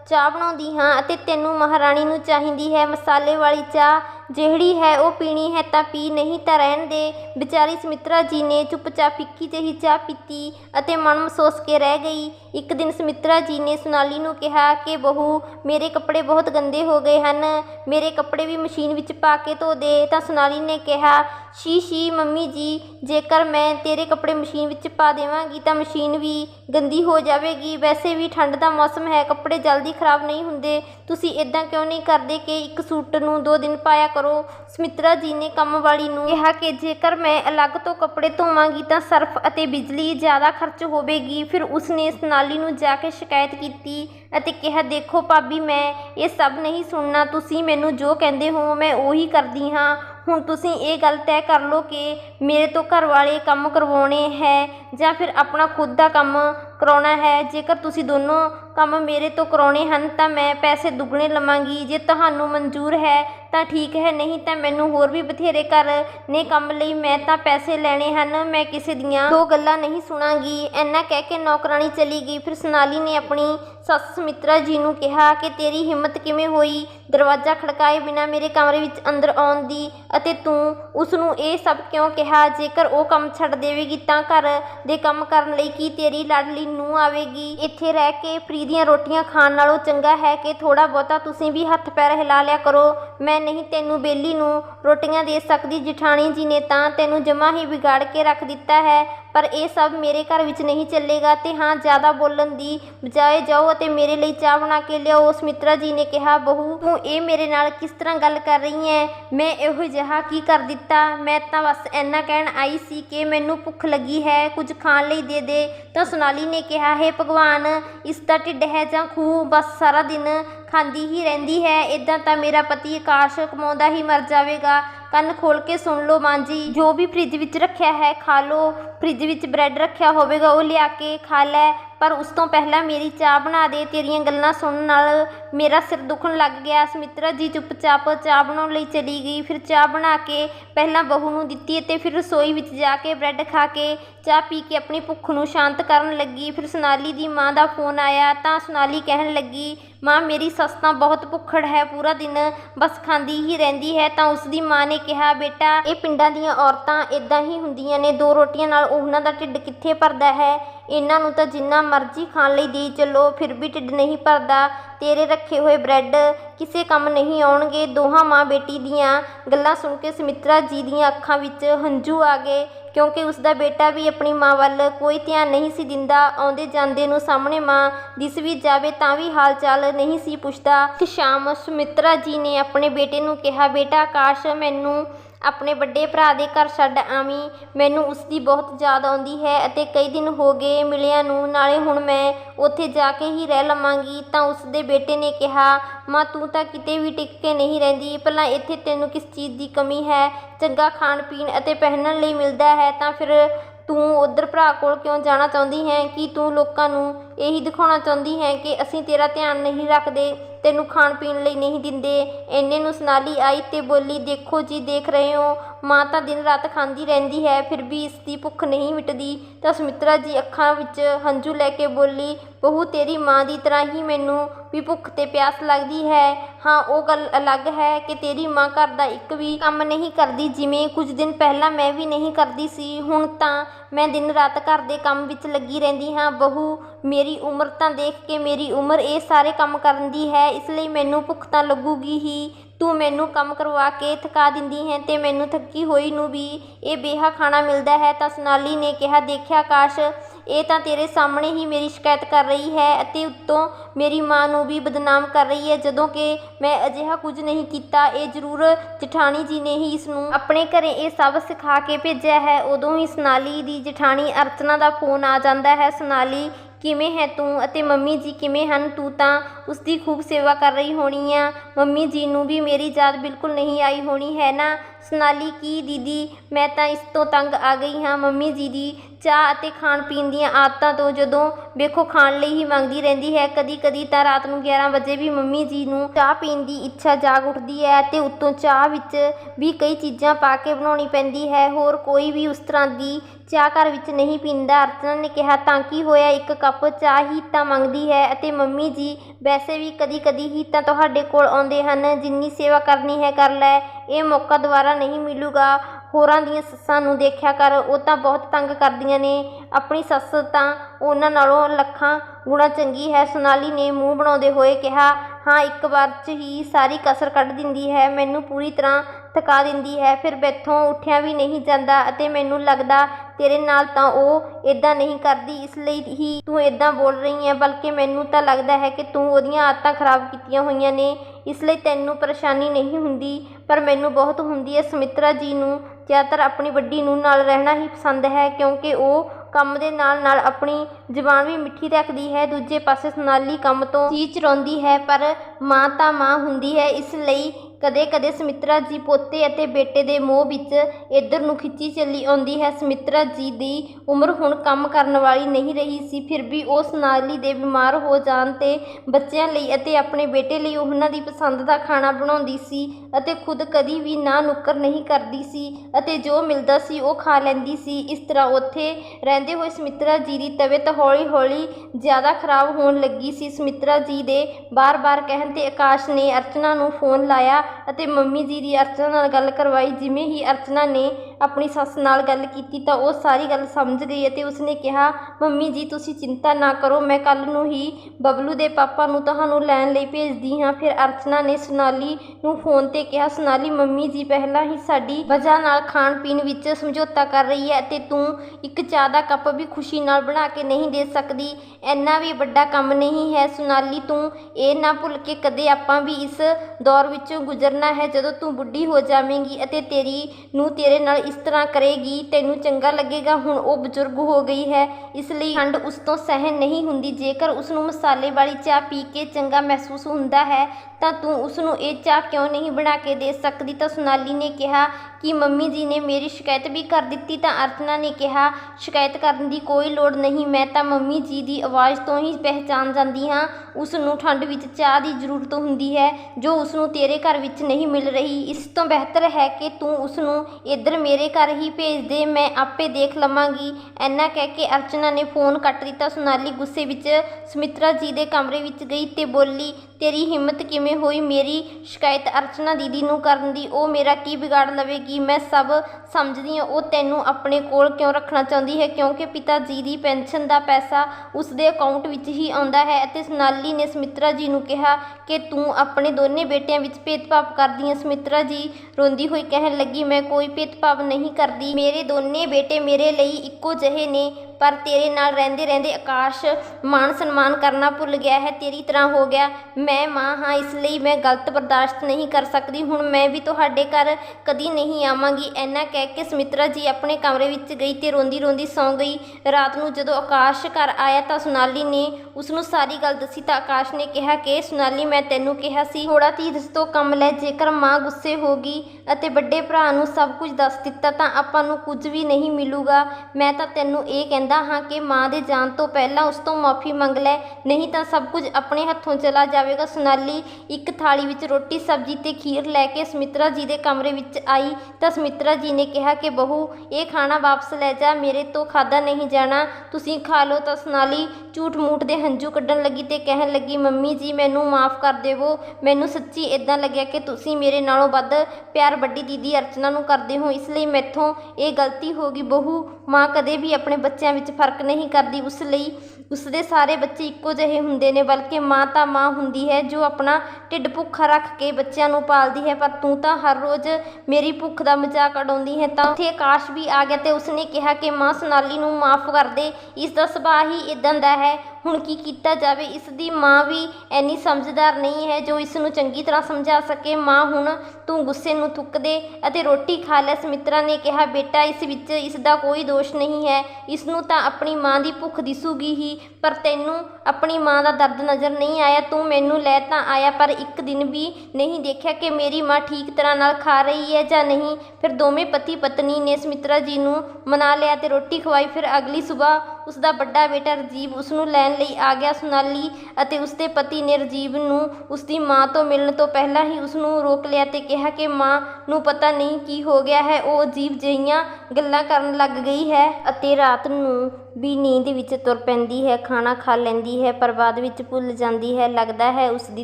ਚਾਹ ਬਣਾਉਂਦੀ ਹਾਂ ਅਤੇ ਤੈਨੂੰ ਮਹਾਰਾਣੀ ਨੂੰ ਚਾਹੀਦੀ ਹੈ ਮਸਾਲੇ ਵਾਲੀ ਚਾਹ। ਜਿਹੜੀ ਹੈ ਉਹ ਪੀਣੀ ਹੈ ਤਾਂ ਪੀ, ਨਹੀਂ ਤਾਂ ਰਹਿਣ ਦੇ। ਵਿਚਾਰੀ ਸੁਮਿਤਰਾ ਜੀ ਨੇ ਚੁੱਪਚਾਪ ਫਿੱਕੀ ਜਿਹੀ ਚਾਹ ਪੀਤੀ ਅਤੇ ਮਨ ਮਸੋਸ ਕੇ ਰਹਿ ਗਈ। ਇੱਕ ਦਿਨ ਸੁਮਿਤਰਾ ਜੀ ਨੇ ਸੋਨਾਲੀ ਨੂੰ ਕਿਹਾ ਕਿ, ਬਹੂ, ਮੇਰੇ ਕੱਪੜੇ ਬਹੁਤ ਗੰਦੇ ਹੋ ਗਏ ਹਨ। ਮੇਰੇ ਕੱਪੜੇ ਵੀ ਮਸ਼ੀਨ ਵਿੱਚ ਪਾ ਕੇ ਧੋ ਦੇ। ਤਾਂ ਸੋਨਾਲੀ ਨੇ ਕਿਹਾ, ਸ਼ੀ ਸ਼ੀ, ਮੰਮੀ ਜੀ, ਜੇਕਰ ਮੈਂ ਤੇਰੇ ਕੱਪੜੇ ਮਸ਼ੀਨ ਵਿੱਚ ਪਾ ਦੇਵਾਂਗੀ ਤਾਂ ਮਸ਼ੀਨ ਵੀ ਗੰਦੀ ਹੋ ਜਾਵੇਗੀ। ਵੈਸੇ ਵੀ ਠੰਡ ਦਾ ਮੌਸਮ ਹੈ, ਕੱਪੜੇ ਜਲਦੀ ਖਰਾਬ ਨਹੀਂ ਹੁੰਦੇ। ਤੁਸੀਂ ਇਦਾਂ ਕਿਉਂ ਨਹੀਂ ਕਰਦੇ ਕਿ ਇੱਕ ਸੂਟ ਨੂੰ ਦੋ ਦਿਨ ਪਾਇਆ ਕਰੋ। ਸੁਮਿਤਰਾ ਜੀ ਨੇ ਕੰਮ ਵਾਲੀ ਨੂੰ ਕਿਹਾ ਕਿ ਜੇਕਰ ਮੈਂ ਅਲੱਗ ਤੋਂ ਕੱਪੜੇ ਧੋਵਾਂਗੀ ਤਾਂ ਸਰਫ ਅਤੇ ਬਿਜਲੀ ਜ਼ਿਆਦਾ ਖਰਚ ਹੋਵੇਗੀ। ਫਿਰ ਉਸਨੇ ਸੋਨਾਲੀ ਨੂੰ ਜਾ ਕੇ ਸ਼ਿਕਾਇਤ ਕੀਤੀ ਅਤੇ ਕਿਹਾ, ਦੇਖੋ ਭਾਬੀ, ਮੈਂ ਇਹ ਸਭ ਨਹੀਂ ਸੁਣਨਾ। ਤੁਸੀਂ ਮੈਨੂੰ ਜੋ ਕਹਿੰਦੇ ਹੋ, ਮੈਂ ਉਹੀ ਕਰਦੀ ਹਾਂ। ਹੁਣ ਤੁਸੀਂ ਇਹ ਗੱਲ ਤੈਅ ਕਰ ਲਓ ਕਿ ਮੇਰੇ ਤੋਂ ਘਰ ਵਾਲੇ ਕੰਮ ਕਰਵਾਉਣੇ ਹੈ ਜਾਂ ਫਿਰ ਆਪਣਾ ਖੁਦ ਦਾ ਕੰਮ ਕਰਾਉਣਾ ਹੈ। ਜੇਕਰ ਤੁਸੀਂ ਦੋਨੋਂ ਕੰਮ ਮੇਰੇ ਤੋਂ ਕਰਾਉਣੇ ਹਨ ਤਾਂ ਮੈਂ ਪੈਸੇ ਦੁੱਗਣੇ ਲਵਾਂਗੀ। ਜੇ ਤੁਹਾਨੂੰ ਮਨਜ਼ੂਰ ਹੈ ਤਾਂ ਠੀਕ ਹੈ, ਨਹੀਂ ਤਾਂ ਮੈਨੂੰ ਹੋਰ ਵੀ ਬਥੇਰੇ ਘਰ ਨੇ ਕੰਮ ਲਈ ਮੈਂ ਤਾਂ ਪੈਸੇ ਲੈਣੇ ਹਨ, ਮੈਂ ਕਿਸੇ ਦੀਆਂ ਦੋ ਗੱਲਾਂ ਨਹੀਂ ਸੁਣਾਂਗੀ। ਐਨਾ ਕਹਿ ਕੇ ਨੌਕਰਾਣੀ ਚਲੀ ਗਈ। ਫਿਰ ਸੁਨਾਲੀ ਨੇ ਆਪਣੀ ਸੱਸ ਸੁਮਿਤਰਾ ਜੀ ਨੂੰ ਕਿਹਾ ਕਿ ਤੇਰੀ ਹਿੰਮਤ ਕਿਵੇਂ ਹੋਈ? ਦਰਵਾਜ਼ਾ ਖੜਕਾਏ ਬਿਨਾਂ ਮੇਰੇ ਕਮਰੇ ਵਿੱਚ ਅੰਦਰ ਆਉਣ ਦੀ ਅਤੇ ਤੂੰ ਉਸ ਨੂੰ ਇਹ ਸਭ ਕਿਉਂ ਕਿਹਾ? ਜੇਕਰ ਉਹ ਕੰਮ ਛੱਡ ਦੇਵੇਗੀ ਤਾਂ ਘਰ ਦੇ ਕੰਮ ਕਰਨ ਲਈ ਕੀ ਤੇਰੀ ਲਾਡਲੀ ਨੂੰ ਆਵੇਗੀ? ਇੱਥੇ ਰਹਿ ਕੇ ਫਰੀ ਦੀਆਂ ਰੋਟੀਆਂ ਖਾਣ ਨਾਲੋਂ ਚੰਗਾ ਹੈ ਕਿ ਥੋੜਾ ਬਹੁਤਾ ਤੁਸੀਂ ਵੀ ਹੱਥ ਪੈਰ ਹਿਲਾ ਲਿਆ ਕਰੋ। ਮੈਂ ਨਹੀਂ, ਤੈਨੂੰ ਬੇਲੀ ਨੂੰ ਰੋਟੀਆਂ ਦੇ ਸਕਦੀ ਜਠਾਣੀ ਜੀ ਨੇ ਤਾਂ ਤੈਨੂੰ ਜਮਾ ਹੀ ਵਿਗਾੜ ਕੇ ਰੱਖ ਦਿੱਤਾ ਹੈ। ਪਰ ਇਹ ਸਭ ਮੇਰੇ ਘਰ ਵਿੱਚ ਨਹੀਂ ਚੱਲੇਗਾ ਤੇ ਹਾਂ ਜ਼ਿਆਦਾ ਬੋਲਣ ਦੀ ਬਜਾਏ ਜਾਓ ਅਤੇ ਮੇਰੇ ਲਈ ਚਾਹ ਬਣਾ ਕੇ ਲਿਆਓ ਸਮਿਤਰਾ ਜੀ ਨੇ ਕਿਹਾ ਬਹੂ ਤੂੰ ਇਹ ਮੇਰੇ ਨਾਲ ਕਿਸ ਤਰ੍ਹਾਂ ਗੱਲ ਕਰ ਰਹੀ ਹੈ ਮੈਂ ਇਹੋ ਜਿਹਾ ਕੀ ਕਰ ਦਿੱਤਾ ਮੈਂ ਤਾਂ ਬਸ ਇੰਨਾ ਕਹਿਣ ਆਈ ਸੀ ਕਿ ਮੈਨੂੰ ਭੁੱਖ ਲੱਗੀ ਹੈ ਕੁਝ ਖਾਣ ਲਈ ਦੇ ਦੇ ਤਾਂ ਸੋਨਾਲੀ ਨੇ ਕਿਹਾ ਹੈ ਭਗਵਾਨ ਇਸ ਦਾ ਢਿੱਡ ਹੈ ਜਾਂ ਖੂਹ ਬਸ ਸਾਰਾ ਦਿਨ ਖਾਂਦੀ ਹੀ ਰਹਿੰਦੀ ਹੈ ਇਦਾਂ ਤਾਂ ਮੇਰਾ ਪਤੀ ਆਕਾਸ਼ ਕਮਾਉਂਦਾ ਹੀ ਮਰ ਜਾਵੇਗਾ ਕੰਨ ਖੋਲ ਕੇ ਸੁਣ ਲਓ ਮਾਂ ਜੀ। ਜੋ ਵੀ ਫਰਿੱਜ ਵਿੱਚ ਰੱਖਿਆ ਹੈ, ਖਾ ਲਓ। ਫਰਿੱਜ ਵਿੱਚ ਬ੍ਰੈਡ ਰੱਖਿਆ ਹੋਵੇਗਾ, ਉਹ ਲਿਆ ਕੇ ਖਾ ਲੈ। ਪਰ ਉਸ ਤੋਂ ਪਹਿਲਾਂ ਮੇਰੀ ਚਾਹ ਬਣਾ ਦੇ, ਤੇਰੀਆਂ ਗੱਲਾਂ ਸੁਣਨ ਨਾਲ ਮੇਰਾ ਸਿਰ ਦੁਖਣ ਲੱਗ ਗਿਆ। ਸੁਮਿਤਰਾ ਜੀ ਚੁੱਪਚਾਪ ਚਾਹ ਬਣਾਉਣ ਲਈ ਚਲੀ ਗਈ। ਫਿਰ ਚਾਹ ਬਣਾ ਕੇ ਪਹਿਲਾਂ ਬਹੂ ਨੂੰ ਦਿੱਤੀ ਅਤੇ ਫਿਰ ਰਸੋਈ ਵਿੱਚ ਜਾ ਕੇ ਬ੍ਰੈਡ ਖਾ ਕੇ ਚਾਹ ਪੀ ਕੇ ਆਪਣੀ ਭੁੱਖ ਨੂੰ ਸ਼ਾਂਤ ਕਰਨ ਲੱਗੀ। ਫਿਰ ਸੁਨਾਲੀ ਦੀ ਮਾਂ ਦਾ ਫੋਨ ਆਇਆ ਤਾਂ ਸੁਨਾਲੀ ਕਹਿਣ ਲੱਗੀ, ਮਾਂ, ਮੇਰੀ ਸੱਸ ਤਾਂ ਬਹੁਤ ਭੁੱਖੜ ਹੈ, ਪੂਰਾ ਦਿਨ ਬਸ ਖਾਂਦੀ ਹੀ ਰਹਿੰਦੀ ਹੈ। ਤਾਂ ਉਸ ਦੀ ਮਾਂ ਨੇ ਕਿਹਾ, ਬੇਟਾ, ਇਹ ਪਿੰਡਾਂ ਦੀਆਂ ਔਰਤਾਂ ਇਦਾਂ ਹੀ ਹੁੰਦੀਆਂ ਨੇ, ਦੋ ਰੋਟੀਆਂ ਨਾਲ ਉਹਨਾਂ ਦਾ ਢਿੱਡ ਕਿੱਥੇ ਭਰਦਾ ਹੈ? ਇਹਨਾਂ ਨੂੰ ਤਾਂ ਜਿੰਨਾ ਮਰਜ਼ੀ ਖਾਣ ਲਈ ਦੇਈ ਚੱਲੋ, ਫਿਰ ਵੀ ਢਿੱਡ ਨਹੀਂ ਭਰਦਾ। ਤੇਰੇ ਰੱਖੇ ਹੋਏ ਬ੍ਰੈਡ ਕਿਸੇ ਕੰਮ ਨਹੀਂ ਆਉਣਗੇ। ਦੋਹਾਂ ਮਾਂ ਬੇਟੀ ਦੀਆਂ ਗੱਲਾਂ ਸੁਣ ਕੇ ਸੁਮਿਤਰਾ ਜੀ ਦੀਆਂ ਅੱਖਾਂ ਵਿੱਚ ਹੰਝੂ ਆ ਗਏ, ਕਿਉਂਕਿ ਉਸ ਦਾ ਬੇਟਾ ਵੀ ਆਪਣੀ ਮਾਂ ਵੱਲ ਕੋਈ ਧਿਆਨ ਨਹੀਂ ਸੀ ਦਿੰਦਾ। ਆਉਂਦੇ ਜਾਂਦੇ ਨੂੰ ਸਾਹਮਣੇ ਮਾਂ ਦਿਸ ਵੀ ਜਾਵੇ ਤਾਂ ਵੀ ਹਾਲ ਚਾਲ ਨਹੀਂ ਸੀ ਪੁੱਛਦਾ। ਕਿ ਸ਼ਾਮ ਸੁਮਿਤਰਾ ਜੀ ਨੇ ਆਪਣੇ ਬੇਟੇ ਨੂੰ ਕਿਹਾ, ਬੇਟਾ ਆਕਾਸ਼ ਮੈਨੂੰ ਆਪਣੇ ਵੱਡੇ ਭਰਾ ਦੇ ਘਰ ਛੱਡ ਆਵੀਂ। ਮੈਨੂੰ ਉਸ ਦੀ ਬਹੁਤ ਯਾਦ ਆਉਂਦੀ ਹੈ ਅਤੇ ਕਈ ਦਿਨ ਹੋ ਗਏ ਮਿਲਿਆਂ ਨੂੰ। ਨਾਲੇ ਹੁਣ ਮੈਂ ਉੱਥੇ ਜਾ ਕੇ ਹੀ ਰਹਿ ਲਵਾਂਗੀ, ਤਾਂ ਉਸ ਦੇ ਬੇਟੇ ਨੇ ਕਿਹਾ, ਮਾਂ, ਤੂੰ ਤਾਂ ਕਿਤੇ ਵੀ ਟਿਕ ਕੇ ਨਹੀਂ ਰਹਿੰਦੀ। ਭਲਾ ਇੱਥੇ ਤੈਨੂੰ ਕਿਸ ਚੀਜ਼ ਦੀ ਕਮੀ ਹੈ? ਚੰਗਾ ਖਾਣ ਪੀਣ ਅਤੇ ਪਹਿਨਣ ਲਈ ਮਿਲਦਾ ਹੈ, ਤਾਂ ਫਿਰ ਤੂੰ ਉਧਰ ਭਰਾ ਕੋਲ ਕਿਉਂ ਜਾਣਾ ਚਾਹੁੰਦੀ ਹੈ? ਕਿ ਤੂੰ ਲੋਕਾਂ ਨੂੰ ਇਹੀ ਦਿਖਾਉਣਾ ਚਾਹੁੰਦੀ ਹੈ ਕਿ ਅਸੀਂ ਤੇਰਾ ਧਿਆਨ ਨਹੀਂ ਰੱਖਦੇ? ਤੈਨੂੰ ਖਾਣ ਪੀਣ ਲਈ ਨਹੀਂ ਦਿੰਦੇ। ਇੰਨੇ ਨੂੰ ਸਨਾਲੀ ਆਈ ਤੇ ਬੋਲੀ, ਦੇਖੋ ਜੀ, ਦੇਖ ਰਹੇ ਹੋ। ਮਾਂ ਤਾਂ ਦਿਨ ਰਾਤ ਖਾਂਦੀ ਰਹਿੰਦੀ ਹੈ, ਫਿਰ ਵੀ ਇਸ ਦੀ ਭੁੱਖ ਨਹੀਂ ਮਿਟਦੀ। ਤਾਂ ਸੁਮਿਤਰਾ ਜੀ ਅੱਖਾਂ ਵਿੱਚ ਹੰਝੂ ਲੈ ਕੇ ਬੋਲੀ, ਬਹੂ, ਤੇਰੀ ਮਾਂ ਦੀ ਤਰ੍ਹਾਂ ਹੀ ਮੈਨੂੰ ਵੀ ਭੁੱਖ ਤੇ ਪਿਆਸ ਲੱਗਦੀ ਹੈ। ਹਾਂ, ਉਹ ਗੱਲ ਅਲੱਗ ਹੈ ਕਿ ਤੇਰੀ ਮਾਂ ਘਰ ਦਾ ਇੱਕ ਵੀ ਕੰਮ ਨਹੀਂ ਕਰਦੀ, ਜਿਵੇਂ ਕੁਝ ਦਿਨ ਪਹਿਲਾਂ ਮੈਂ ਵੀ ਨਹੀਂ ਕਰਦੀ ਸੀ। ਹੁਣ ਤਾਂ ਮੈਂ ਦਿਨ ਰਾਤ ਘਰ ਦੇ ਕੰਮ ਵਿੱਚ ਲੱਗੀ ਰਹਿੰਦੀ ਹਾਂ। ਬਹੂ, ਮੇਰੀ ਉਮਰ ਤਾਂ ਦੇਖ ਕੇ ਮੇਰੀ ਉਮਰ ਇਹ ਸਾਰੇ ਕੰਮ ਕਰਨ ਦੀ ਹੈ, ਇਸ ਲਈ ਮੈਨੂੰ ਭੁੱਖ ਤਾਂ ਲੱਗੂਗੀ ਹੀ। ਤੂੰ ਮੈਨੂੰ ਕੰਮ ਕਰਵਾ ਕੇ ਥਕਾ ਦਿੰਦੀ ਹੈ ਤੇ ਮੈਨੂੰ ਥੱਕੀ ਹੋਈ ਨੂੰ ਵੀ ਇਹ ਬੇਹਾ ਖਾਣਾ ਮਿਲਦਾ ਹੈ ਤਾਂ ਸੁਨਾਲੀ ਨੇ ਕਿਹਾ, ਦੇਖਿਆ ਆਕਾਸ਼, ਇਹ ਤਾਂ ਤੇਰੇ ਸਾਹਮਣੇ ਹੀ ਮੇਰੀ ਸ਼ਿਕਾਇਤ ਕਰ ਰਹੀ ਹੈ ਅਤੇ ਉੱਤੋਂ ਮੇਰੀ ਮਾਂ ਨੂੰ ਵੀ ਬਦਨਾਮ ਕਰ ਰਹੀ ਹੈ। ਜਦੋਂ ਕਿ ਮੈਂ ਅਜਿਹਾ ਕੁਝ ਨਹੀਂ ਕੀਤਾ, ਇਹ ਜ਼ਰੂਰ ਜਠਾਣੀ ਜੀ ਨੇ ਹੀ ਇਸ ਨੂੰ ਆਪਣੇ ਘਰੇ ਇਹ ਸਭ ਸਿਖਾ ਕੇ ਭੇਜਿਆ ਹੈ। ਉਦੋਂ ਹੀ ਸੁਨਾਲੀ ਦੀ ਜਠਾਣੀ ਅਰਚਨਾ ਦਾ ਫੋਨ ਆ ਜਾਂਦਾ ਹੈ। ਸੁਨਾਲੀ ਕਿਵੇਂ ਹੈ ਤੂੰ ਅਤੇ ਮੰਮੀ ਜੀ ਕਿਵੇਂ ਹਨ? ਤੂੰ ਤਾਂ ਉਸ ਦੀ ਖੂਬ ਸੇਵਾ ਕਰ ਰਹੀ ਹੋਣੀ ਆ। ਮੰਮੀ ਜੀ ਨੂੰ ਵੀ ਮੇਰੀ ਯਾਦ ਬਿਲਕੁਲ ਨਹੀਂ ਆਈ ਹੋਣੀ, ਹੈ ਨਾ? ਸੋਨਾਲੀ, ਕੀ ਦੀਦੀ? ਮੈਂ ਤਾਂ ਇਸ ਤੋਂ ਤੰਗ ਆ ਗਈ ਹਾਂ। ਮੰਮੀ ਜੀ ਦੀ ਚਾਹ ਅਤੇ ਖਾਣ ਪੀਣ ਦੀਆਂ ਆਦਤਾਂ ਤੋਂ ਜਦੋਂ ਵੇਖੋ ਖਾਣ ਲਈ ਹੀ ਮੰਗਦੀ ਰਹਿੰਦੀ ਹੈ। ਕਦੀ ਕਦੀ ਤਾਂ ਰਾਤ ਨੂੰ 11 ਵਜੇ ਵੀ ਮੰਮੀ ਜੀ ਨੂੰ ਚਾਹ ਪੀਣ ਦੀ ਇੱਛਾ ਜਾਗ ਉੱਠਦੀ ਹੈ ਤੇ ਉੱਤੋਂ ਚਾਹ ਵਿੱਚ ਵੀ ਕਈ ਚੀਜ਼ਾਂ ਪਾ ਕੇ ਬਣਾਉਣੀ ਪੈਂਦੀ ਹੈ। ਹੋਰ ਕੋਈ ਵੀ ਉਸ ਤਰ੍ਹਾਂ ਦੀ ਚਾਹ ਘਰ ਵਿੱਚ ਨਹੀਂ ਪੀਂਦਾ। ਅਰਚਨਾ ਨੇ ਕਿਹਾ, ਤਾਂ ਕੀ ਹੋਇਆ? ਇੱਕ ਕੱਪ ਚਾਹ ਹੀ ਤਾਂ ਮੰਗਦੀ ਹੈ ਅਤੇ ਮੰਮੀ ਜੀ, ਵੈਸੇ ਵੀ ਕਦੀ ਕਦੀ ਹੀ ਤਾਂ ਤੁਹਾਡੇ ਕੋਲ ਆਉਂਦੇ ਹਨ। ਜਿੰਨੀ ਸੇਵਾ ਕਰਨੀ ਹੈ ਕਰ ਲੈ। ਇਹ ਮੌਕਾ ਦੁਬਾਰਾ ਨਹੀਂ ਮਿਲੂਗਾ। ਹੋਰਾਂ ਦੀਆਂ ਸੱਸਾਂ ਨੂੰ ਦੇਖਿਆ ਕਰ। ਉਹ ਤਾਂ ਬਹੁਤ ਤੰਗ ਕਰਦੀਆਂ ਨੇ। ਆਪਣੀ ਸੱਸ ਤਾਂ ਉਹਨਾਂ ਨਾਲੋਂ ਲੱਖਾਂ ਗੁਣਾ ਚੰਗੀ ਹੈ। ਸੋਨਾਲੀ ਨੇ ਮੂੰਹ ਬਣਾਉਂਦੇ ਹੋਏ ਕਿਹਾ, ਹਾਂ, ਇੱਕ ਵਾਰ 'ਚ ਹੀ ਸਾਰੀ ਕਸਰ ਕੱਢ ਦਿੰਦੀ ਹੈ। ਮੈਨੂੰ ਪੂਰੀ ਤਰ੍ਹਾਂ ਥਕਾ ਦਿੰਦੀ ਹੈ, ਫਿਰ ਮੈਥੋਂ ਉੱਠਿਆ ਵੀ ਨਹੀਂ ਜਾਂਦਾ ਅਤੇ ਮੈਨੂੰ ਲੱਗਦਾ ਤੇਰੇ ਨਾਲ ਤਾਂ ਉਹ ਇੱਦਾਂ ਨਹੀਂ ਕਰਦੀ, ਇਸ ਲਈ ਹੀ ਤੂੰ ਇੱਦਾਂ ਬੋਲ ਰਹੀ ਹੈ, ਬਲਕਿ ਮੈਨੂੰ ਤਾਂ ਲੱਗਦਾ ਹੈ ਕਿ ਤੂੰ ਉਹਦੀਆਂ ਆਦਤਾਂ ਖਰਾਬ ਕੀਤੀਆਂ ਹੋਈਆਂ ਨੇ, ਇਸ ਲਈ ਤੈਨੂੰ ਪਰੇਸ਼ਾਨੀ ਨਹੀਂ ਹੁੰਦੀ, ਪਰ ਮੈਨੂੰ ਬਹੁਤ ਹੁੰਦੀ ਹੈ। ਸੁਮਿਤਰਾ ਜੀ ਨੂੰ ਜ਼ਿਆਦਾਤਰ ਆਪਣੀ ਵੱਡੀ ਨੂੰ ਨਾਲ ਰਹਿਣਾ ਹੀ ਪਸੰਦ ਹੈ, ਕਿਉਂਕਿ ਉਹ ਕੰਮ ਦੇ ਨਾਲ ਨਾਲ ਆਪਣੀ ਜ਼ੁਬਾਨ ਵੀ ਮਿੱਠੀ ਰੱਖਦੀ ਹੈ, ਦੂਜੇ ਪਾਸੇ ਸੋਨਾਲੀ ਕੰਮ ਤੋਂ ਜੀ ਰੋਂਦੀ ਹੈ, ਪਰ ਮਾਂ ਤਾਂ ਮਾਂ ਹੁੰਦੀ ਹੈ, ਇਸ ਲਈ ਕਦੇ ਕਦੇ ਸੁਮਿਤਰਾ ਜੀ ਪੋਤੇ ਅਤੇ ਬੇਟੇ ਦੇ ਮੋਹ ਵਿੱਚ ਇੱਧਰ ਨੂੰ ਖਿੱਚੀ ਚੱਲੀ ਆਉਂਦੀ ਹੈ। ਸੁਮਿਤਰਾ ਜੀ ਦੀ ਉਮਰ ਹੁਣ ਕੰਮ ਕਰਨ ਵਾਲੀ ਨਹੀਂ ਰਹੀ ਸੀ, ਫਿਰ ਵੀ ਉਹ ਸੋਨਾਲੀ ਦੇ ਬਿਮਾਰ ਹੋ ਜਾਣ ਤੇ ਬੱਚਿਆਂ ਲਈ ਅਤੇ ਆਪਣੇ ਬੇਟੇ ਲਈ ਉਹਨਾਂ ਦੀ ਪਸੰਦ ਦਾ ਖਾਣਾ ਬਣਾਉਂਦੀ ਸੀ ਅਤੇ ਖੁਦ ਕਦੀ ਵੀ ਨਾ ਨੁੱਕਰ ਨਹੀਂ ਕਰਦੀ ਸੀ ਅਤੇ ਜੋ ਮਿਲਦਾ ਸੀ ਉਹ ਖਾ ਲੈਂਦੀ ਸੀ। ਇਸ ਤਰ੍ਹਾਂ ਉੱਥੇ ਰਹਿੰਦੇ ਹੋਏ ਸੁਮਿਤਰਾ ਜੀ ਦੀ ਤਬੀਅਤ ਹੌਲੀ ਹੌਲੀ ਜ਼ਿਆਦਾ ਖਰਾਬ ਹੋਣ ਲੱਗੀ ਸੀ। ਸੁਮਿਤਰਾ ਜੀ ਦੇ ਬਾਰ-ਬਾਰ ਕਹਿਣ ਤੇ ਆਕਾਸ਼ ਨੇ ਅਰਚਨਾ ਨੂੰ ਫੋਨ ਲਾਇਆ ਅਤੇ ਮੰਮੀ ਜੀ ਦੀ ਅਰਚਨਾ ਨਾਲ ਗੱਲ ਕਰਵਾਈ ਜਿਵੇਂ ਹੀ ਅਰਚਨਾ ਨੇ ਆਪਣੀ ਸੱਸ ਨਾਲ ਗੱਲ ਕੀਤੀ ਤਾਂ ਉਹ ਸਾਰੀ ਗੱਲ ਸਮਝ ਗਈ ਅਤੇ ਉਸਨੇ ਕਿਹਾ, ਮੰਮੀ ਜੀ, ਤੁਸੀਂ ਚਿੰਤਾ ਨਾ ਕਰੋ, ਮੈਂ ਕੱਲ ਨੂੰ ਹੀ ਬਬਲੂ ਦੇ ਪਾਪਾ ਨੂੰ ਤੁਹਾਨੂੰ ਲੈਣ ਲਈ ਭੇਜਦੀ ਹਾਂ। ਫਿਰ ਅਰਚਨਾ ਨੇ ਸੁਨਾਲੀ ਨੂੰ ਫੋਨ ਤੇ ਕਿਹਾ, ਸੁਨਾਲੀ, ਮੰਮੀ ਜੀ, ਪਹਿਲਾਂ ਹੀ ਸਾਡੀ ਵਜ੍ਹਾ ਨਾਲ ਖਾਣ ਪੀਣ ਵਿੱਚ ਸਮਝੌਤਾ ਕਰ ਰਹੀ ਹੈ ਅਤੇ ਤੂੰ ਇੱਕ ਚਾਹ ਦਾ ਕੱਪ ਵੀ ਖੁਸ਼ੀ ਨਾਲ ਬਣਾ ਕੇ ਨਹੀਂ ਦੇ ਸਕਦੀ। ਇੰਨਾ ਵੀ ਵੱਡਾ ਕੰਮ ਨਹੀਂ ਹੈ ਸੁਨਾਲੀ, ਤੂੰ ਇਹ ਨਾ ਭੁੱਲ ਕੇ ਕਦੇ ਆਪਾਂ ਵੀ ਇਸ ਦੌਰ ਵਿੱਚੋਂ ਗੁਜ਼ਰਨਾ ਹੈ ਜਦੋਂ ਤੂੰ ਬੁੱਢੀ ਹੋ ਜਾਵੇਂਗੀ ਅਤੇ ਤੇਰੀ ਨੂੰ ਤੇਰੇ ਨਾਲ ਇਸ ਤਰ੍ਹਾਂ ਕਰੇਗੀ, ਤੈਨੂੰ ਚੰਗਾ ਲੱਗੇਗਾ, ਹੁਣ ਉਹ ਬਜ਼ੁਰਗ ਹੋ ਗਈ ਹੈ, ਇਸ ਲਈ ਠੰਡ ਉਸ ਤੋਂ ਸਹਿਣ ਨਹੀਂ ਹੁੰਦੀ, ਜੇਕਰ ਉਸ ਨੂੰ ਮਸਾਲੇ ਵਾਲੀ ਚਾਹ ਪੀ ਕੇ ਚੰਗਾ ਮਹਿਸੂਸ ਹੁੰਦਾ ਹੈ ਤਾਂ ਤੂੰ ਉਸ ਨੂੰ ਇਹ ਚਾਹ ਕਿਉਂ ਨਹੀਂ ਬਣਾ ਕੇ ਦੇ ਸਕਦੀ? ਤਾਂ ਸੁਨਾਲੀ ਨੇ ਕਿਹਾ ਕਿ ਮੰਮੀ ਜੀ ਨੇ ਮੇਰੀ ਸ਼ਿਕਾਇਤ ਵੀ ਕਰ ਦਿੱਤੀ, ਤਾਂ ਅਰਚਨਾ ਨੇ ਕਿਹਾ, ਸ਼ਿਕਾਇਤ ਕਰਨ ਦੀ ਕੋਈ ਲੋੜ ਨਹੀਂ, ਮੈਂ ਤਾਂ ਮੰਮੀ ਜੀ ਦੀ ਆਵਾਜ਼ ਤੋਂ ਹੀ ਪਹਿਚਾਨ ਜਾਂਦੀ ਹਾਂ। ਉਸ ਨੂੰ ਠੰਡ ਵਿੱਚ ਚਾਹ ਦੀ ਜ਼ਰੂਰਤ ਹੁੰਦੀ ਹੈ, ਜੋ ਉਸ ਨੂੰ ਤੇਰੇ ਘਰ ਵਿੱਚ ਨਹੀਂ ਮਿਲ ਰਹੀ। ਇਸ ਤੋਂ ਬਿਹਤਰ ਹੈ ਕਿ ਤੂੰ ਉਸ ਨੂੰ ਇੱਧਰ ਮੇਰੇ ਘਰ ਹੀ ਭੇਜ ਦੇ, ਮੈਂ ਆਪੇ ਦੇਖ ਲਵਾਂਗੀ। ਐਨਾ ਕਹਿ ਕੇ ਅਰਚਨਾ ਨੇ ਫੋਨ ਕੱਟ ਦਿੱਤਾ। ਸੋਨਾਲੀ ਗੁੱਸੇ ਵਿੱਚ ਸੁਮਿਤਰਾ ਜੀ ਦੇ ਕਮਰੇ ਵਿੱਚ ਗਈ ਤੇ ਬੋਲੀ ਤੇਰੀ ਹਿੰਮਤ ਕਿਵੇਂ ਹੋਈ? ਮੇਰੀ ਸ਼ਿਕਾਇਤ ਅਰਚਨਾ ਦੀਦੀ ਨੂੰ ਕਰਨ ਦੀ। ਉਹ ਮੇਰਾ ਕੀ ਵਿਗਾੜ ਲਵੇਗੀ? ਮੈਂ ਸਭ ਸਮਝਦੀ ਹਾਂ। ਉਹ ਤੈਨੂੰ ਆਪਣੇ ਕੋਲ ਕਿਉਂ ਰੱਖਣਾ ਚਾਹੁੰਦੀ ਹੈ? ਕਿਉਂਕਿ ਪਿਤਾ ਜੀ ਦੀ ਪੈਨਸ਼ਨ ਦਾ ਪੈਸਾ ਉਸਦੇ ਅਕਾਊਂਟ ਵਿੱਚ ਹੀ ਆਉਂਦਾ ਹੈ ਅਤੇ ਸੋਨਾਲੀ ਨੇ ਸੁਮਿਤਰਾ ਜੀ ਨੂੰ ਕਿਹਾ ਕਿ ਤੂੰ ਆਪਣੇ ਦੋਨੇ ਬੇਟਿਆਂ ਵਿੱਚ ਭੇਦਭਾਵ ਕਰਦੀ ਹੈ। ਸੁਮਿਤਰਾ ਜੀ ਰੋਂਦੀ ਹੋਈ ਕਹਿਣ ਲੱਗੀ, ਮੈਂ ਕੋਈ ਭੇਦਭਾਵ ਨਹੀਂ ਕਰਦੀ। ਮੇਰੇ ਦੋਨੇ ਬੇਟੇ ਮੇਰੇ ਲਈ ਇੱਕੋ ਜਿਹੇ ਨੇ, ਪਰ ਤੇਰੇ ਨਾਲ ਰਹਿੰਦੇ ਰਹਿੰਦੇ ਆਕਾਸ਼ ਮਾਣ ਸਨਮਾਨ ਕਰਨਾ ਭੁੱਲ ਗਿਆ ਹੈ। ਤੇਰੀ ਤਰ੍ਹਾਂ ਹੋ ਗਿਆ। ਮੈਂ ਮੈਂ ਮਾਂ ਹਾਂ, ਇਸ ਲਈ ਮੈਂ ਗਲਤ ਬਰਦਾਸ਼ਤ ਨਹੀਂ ਕਰ ਸਕਦੀ। ਹੁਣ ਮੈਂ ਵੀ ਤੁਹਾਡੇ ਘਰ ਕਦੀ ਨਹੀਂ ਆਵਾਂਗੀ। ਐਨਾ ਕਹਿ ਕੇ ਸੁਮਿਤਰਾ ਜੀ ਆਪਣੇ ਕਮਰੇ ਵਿੱਚ ਗਈ ਤੇ ਰੋਂਦੀ ਰੋਂਦੀ ਸੌਂ ਗਈ। ਰਾਤ ਨੂੰ ਜਦੋਂ ਆਕਾਸ਼ ਘਰ ਆਇਆ ਤਾਂ ਸੁਨਾਲੀ ਨੇ ਉਸ ਨੂੰ ਸਾਰੀ ਗੱਲ ਦੱਸੀ ਤਾਂ ਆਕਾਸ਼ ਨੇ ਕਿਹਾ ਕਿ, ਸੋਨਾਲੀ, ਮੈਂ ਤੈਨੂੰ ਕਿਹਾ ਸੀ ਥੋੜਾ ਧੀਰਜ ਤੋਂ ਕੰਮ ਲੈ, ਜੇਕਰ ਮਾਂ ਗੁੱਸੇ ਹੋ ਗਈ ਅਤੇ ਵੱਡੇ ਭਰਾ ਨੂੰ ਸਭ ਕੁਝ ਦੱਸ ਦਿੱਤਾ ਤਾਂ ਆਪਾਂ ਨੂੰ ਕੁਝ ਵੀ ਨਹੀਂ ਮਿਲੂਗਾ। ਮੈਂ ਤਾਂ ਤੈਨੂੰ ਇਹ ਕਹਿੰਦਾ ਹਾਂ ਕਿ ਮਾਂ ਦੇ ਜਾਣ ਤੋਂ ਪਹਿਲਾਂ ਉਸ ਤੋਂ ਮਾਫੀ ਮੰਗ ਲੈ, ਨਹੀਂ ਤਾਂ ਸਭ ਕੁਝ ਆਪਣੇ ਹੱਥੋਂ ਚਲਾ ਜਾਵੇਗਾ। ਸੋਨਾਲੀ ਇੱਕ ਥਾਲੀ ਵਿੱਚ ਰੋਟੀ, ਸਬਜ਼ੀ ਤੇ ਖੀਰ ਲੈ ਕੇ ਸੁਮਿਤਰਾ ਜੀ ਦੇ ਕਮਰੇ ਵਿੱਚ ਆਈ ਤਾਂ ਸੁਮਿਤਰਾ ਜੀ ਨੇ ਕਿਹਾ ਕਿ, ਬਹੂ, ਇਹ ਖਾਣਾ ਵਾਪਸ ਲੈ ਜਾ, ਮੇਰੇ ਤੋਂ ਖਾਦਾ ਨਹੀਂ ਜਾਣਾ, ਤੁਸੀਂ ਖਾ ਲਓ। ਤਾਂ ਸੋਨਾਲੀ ਝੂਠ ਮੂਠ ਦੇ ਹੰਝੂ ਕੱਢਣ ਲੱਗੀ ਤੇ ਕਹਿਣ ਲੱਗੀ, ਮੰਮੀ ਜੀ, ਮੈਨੂੰ ਮਾਫ ਕਰ ਦੇਵੋ। ਮੈਨੂੰ ਸੱਚੀ ਇਦਾਂ ਲੱਗਿਆ ਕਿ ਤੁਸੀਂ ਮੇਰੇ ਨਾਲੋਂ ਵੱਧ ਪਿਆਰ ਵੱਡੀ ਦੀਦੀ ਅਰਚਨਾ ਨੂੰ ਕਰਦੇ ਹੋ, ਇਸ ਲਈ ਮੈਥੋਂ ਇਹ ਗਲਤੀ ਹੋ ਗਈ। ਬਹੂ ਮਾਂ ਕਦੇ ਵੀ ਆਪਣੇ ਬੱਚਿਆਂ ਵਿੱਚ ਫ਼ਰਕ ਨਹੀਂ ਕਰਦੀ। ਉਸ ਲਈ ਉਸ ਦੇ ਸਾਰੇ ਬੱਚੇ ਇੱਕੋ ਜਿਹੇ ਹੁੰਦੇ ਨੇ, ਬਲਕਿ ਮਾਂ ਤਾਂ ਮਾਂ ਹੁੰਦੀ ਹੈ ਜੋ ਆਪਣਾ ਢਿੱਡ ਭੁੱਖਾ ਰੱਖ ਕੇ ਬੱਚਿਆਂ ਨੂੰ ਪਾਲਦੀ ਹੈ। ਪਰ ਤੂੰ ਤਾਂ ਹਰ ਰੋਜ਼ ਮੇਰੀ ਭੁੱਖ ਦਾ ਮਜ਼ਾਕ ਉਡਾਉਂਦੀ ਹੈ। ਤਾਂ ਉੱਥੇ ਆਕਾਸ਼ ਵੀ ਆ ਗਿਆ ਤੇ ਉਸਨੇ ਕਿਹਾ ਕਿ ਮਾਂ ਸੋਨਾਲੀ ਨੂੰ ਮਾਫ ਕਰ ਦੇ। ਇਸ ਦਾ ਸੁਭਾਅ ਹੀ ਇਦਾਂ ਦਾ ਹੈ। ਹੁਣ ਕੀ ਕੀਤਾ ਜਾਵੇ? ਇਸ ਦੀ ਮਾਂ ਵੀ ਐਨੀ ਸਮਝਦਾਰ ਨਹੀਂ ਹੈ ਜੋ ਇਸ ਨੂੰ ਚੰਗੀ ਤਰ੍ਹਾਂ ਸਮਝਾ ਸਕੇ। ਮਾਂ ਹੁਣ ਤੂੰ ਗੁੱਸੇ ਨੂੰ ਥੁੱਕ ਦੇ ਅਤੇ ਰੋਟੀ ਖਾ ਲੈ। ਸੁਮਿਤਰਾ ਨੇ ਕਿਹਾ, ਬੇਟਾ, ਇਸ ਵਿੱਚ ਇਸ ਦਾ ਕੋਈ ਦੋਸ਼ ਨਹੀਂ ਹੈ। ਇਸ ਨੂੰ ਤਾਂ ਆਪਣੀ ਮਾਂ ਦੀ ਭੁੱਖ ਦਿਸੂਗੀ ਹੀ, ਪਰ ਤੈਨੂੰ ਆਪਣੀ ਮਾਂ ਦਾ ਦਰਦ ਨਜ਼ਰ ਨਹੀਂ ਆਇਆ। ਤੂੰ ਮੈਨੂੰ ਲੈ ਤਾਂ ਆਇਆ, ਪਰ ਇੱਕ ਦਿਨ ਵੀ ਨਹੀਂ ਦੇਖਿਆ ਕਿ ਮੇਰੀ ਮਾਂ ਠੀਕ ਤਰ੍ਹਾਂ ਨਾਲ ਖਾ ਰਹੀ ਹੈ ਜਾਂ ਨਹੀਂ। ਫਿਰ ਦੋਵੇਂ ਪਤੀ ਪਤਨੀ ਨੇ ਸੁਮਿਤਰਾ ਜੀ ਨੂੰ ਮਨਾ ਲਿਆ ਤੇ ਰੋਟੀ ਖਵਾਈ। ਫਿਰ ਅਗਲੀ ਸਵੇਰ ਉਸ ਦਾ ਵੱਡਾ ਬੇਟਾ ਰਜੀਵ ਉਸ ਨੂੰ ਲੈਣ ਲਈ ਆ ਗਿਆ ਸੁਨਾਲੀ ਅਤੇ ਉਸ ਦੇ ਪਤੀ ਨੇ ਰਜੀਵ ਨੂੰ ਉਸ ਦੀ ਮਾਂ ਤੋਂ ਮਿਲਣ ਤੋਂ ਪਹਿਲਾਂ ਹੀ ਉਸ ਨੂੰ ਰੋਕ ਲਿਆ ਤੇ ਕਿਹਾ ਕਿ ਮਾਂ ਨੂੰ ਪਤਾ ਨਹੀਂ ਕੀ ਹੋ ਗਿਆ ਹੈ, ਉਹ ਅਜੀਬ ਜਿਹੀਆਂ ਗੱਲਾਂ ਕਰਨ ਲੱਗ ਗਈ ਹੈ ਅਤੇ ਰਾਤ ਨੂੰ ਵੀ ਨੀਂਦ ਵਿੱਚ ਤੁਰ ਪੈਂਦੀ ਹੈ, ਖਾਣਾ ਖਾ ਲੈਂਦੀ ਹੈ, ਪਰ ਬਾਅਦ ਵਿੱਚ ਭੁੱਲ ਜਾਂਦੀ ਹੈ। ਲੱਗਦਾ ਹੈ ਉਸ ਦੀ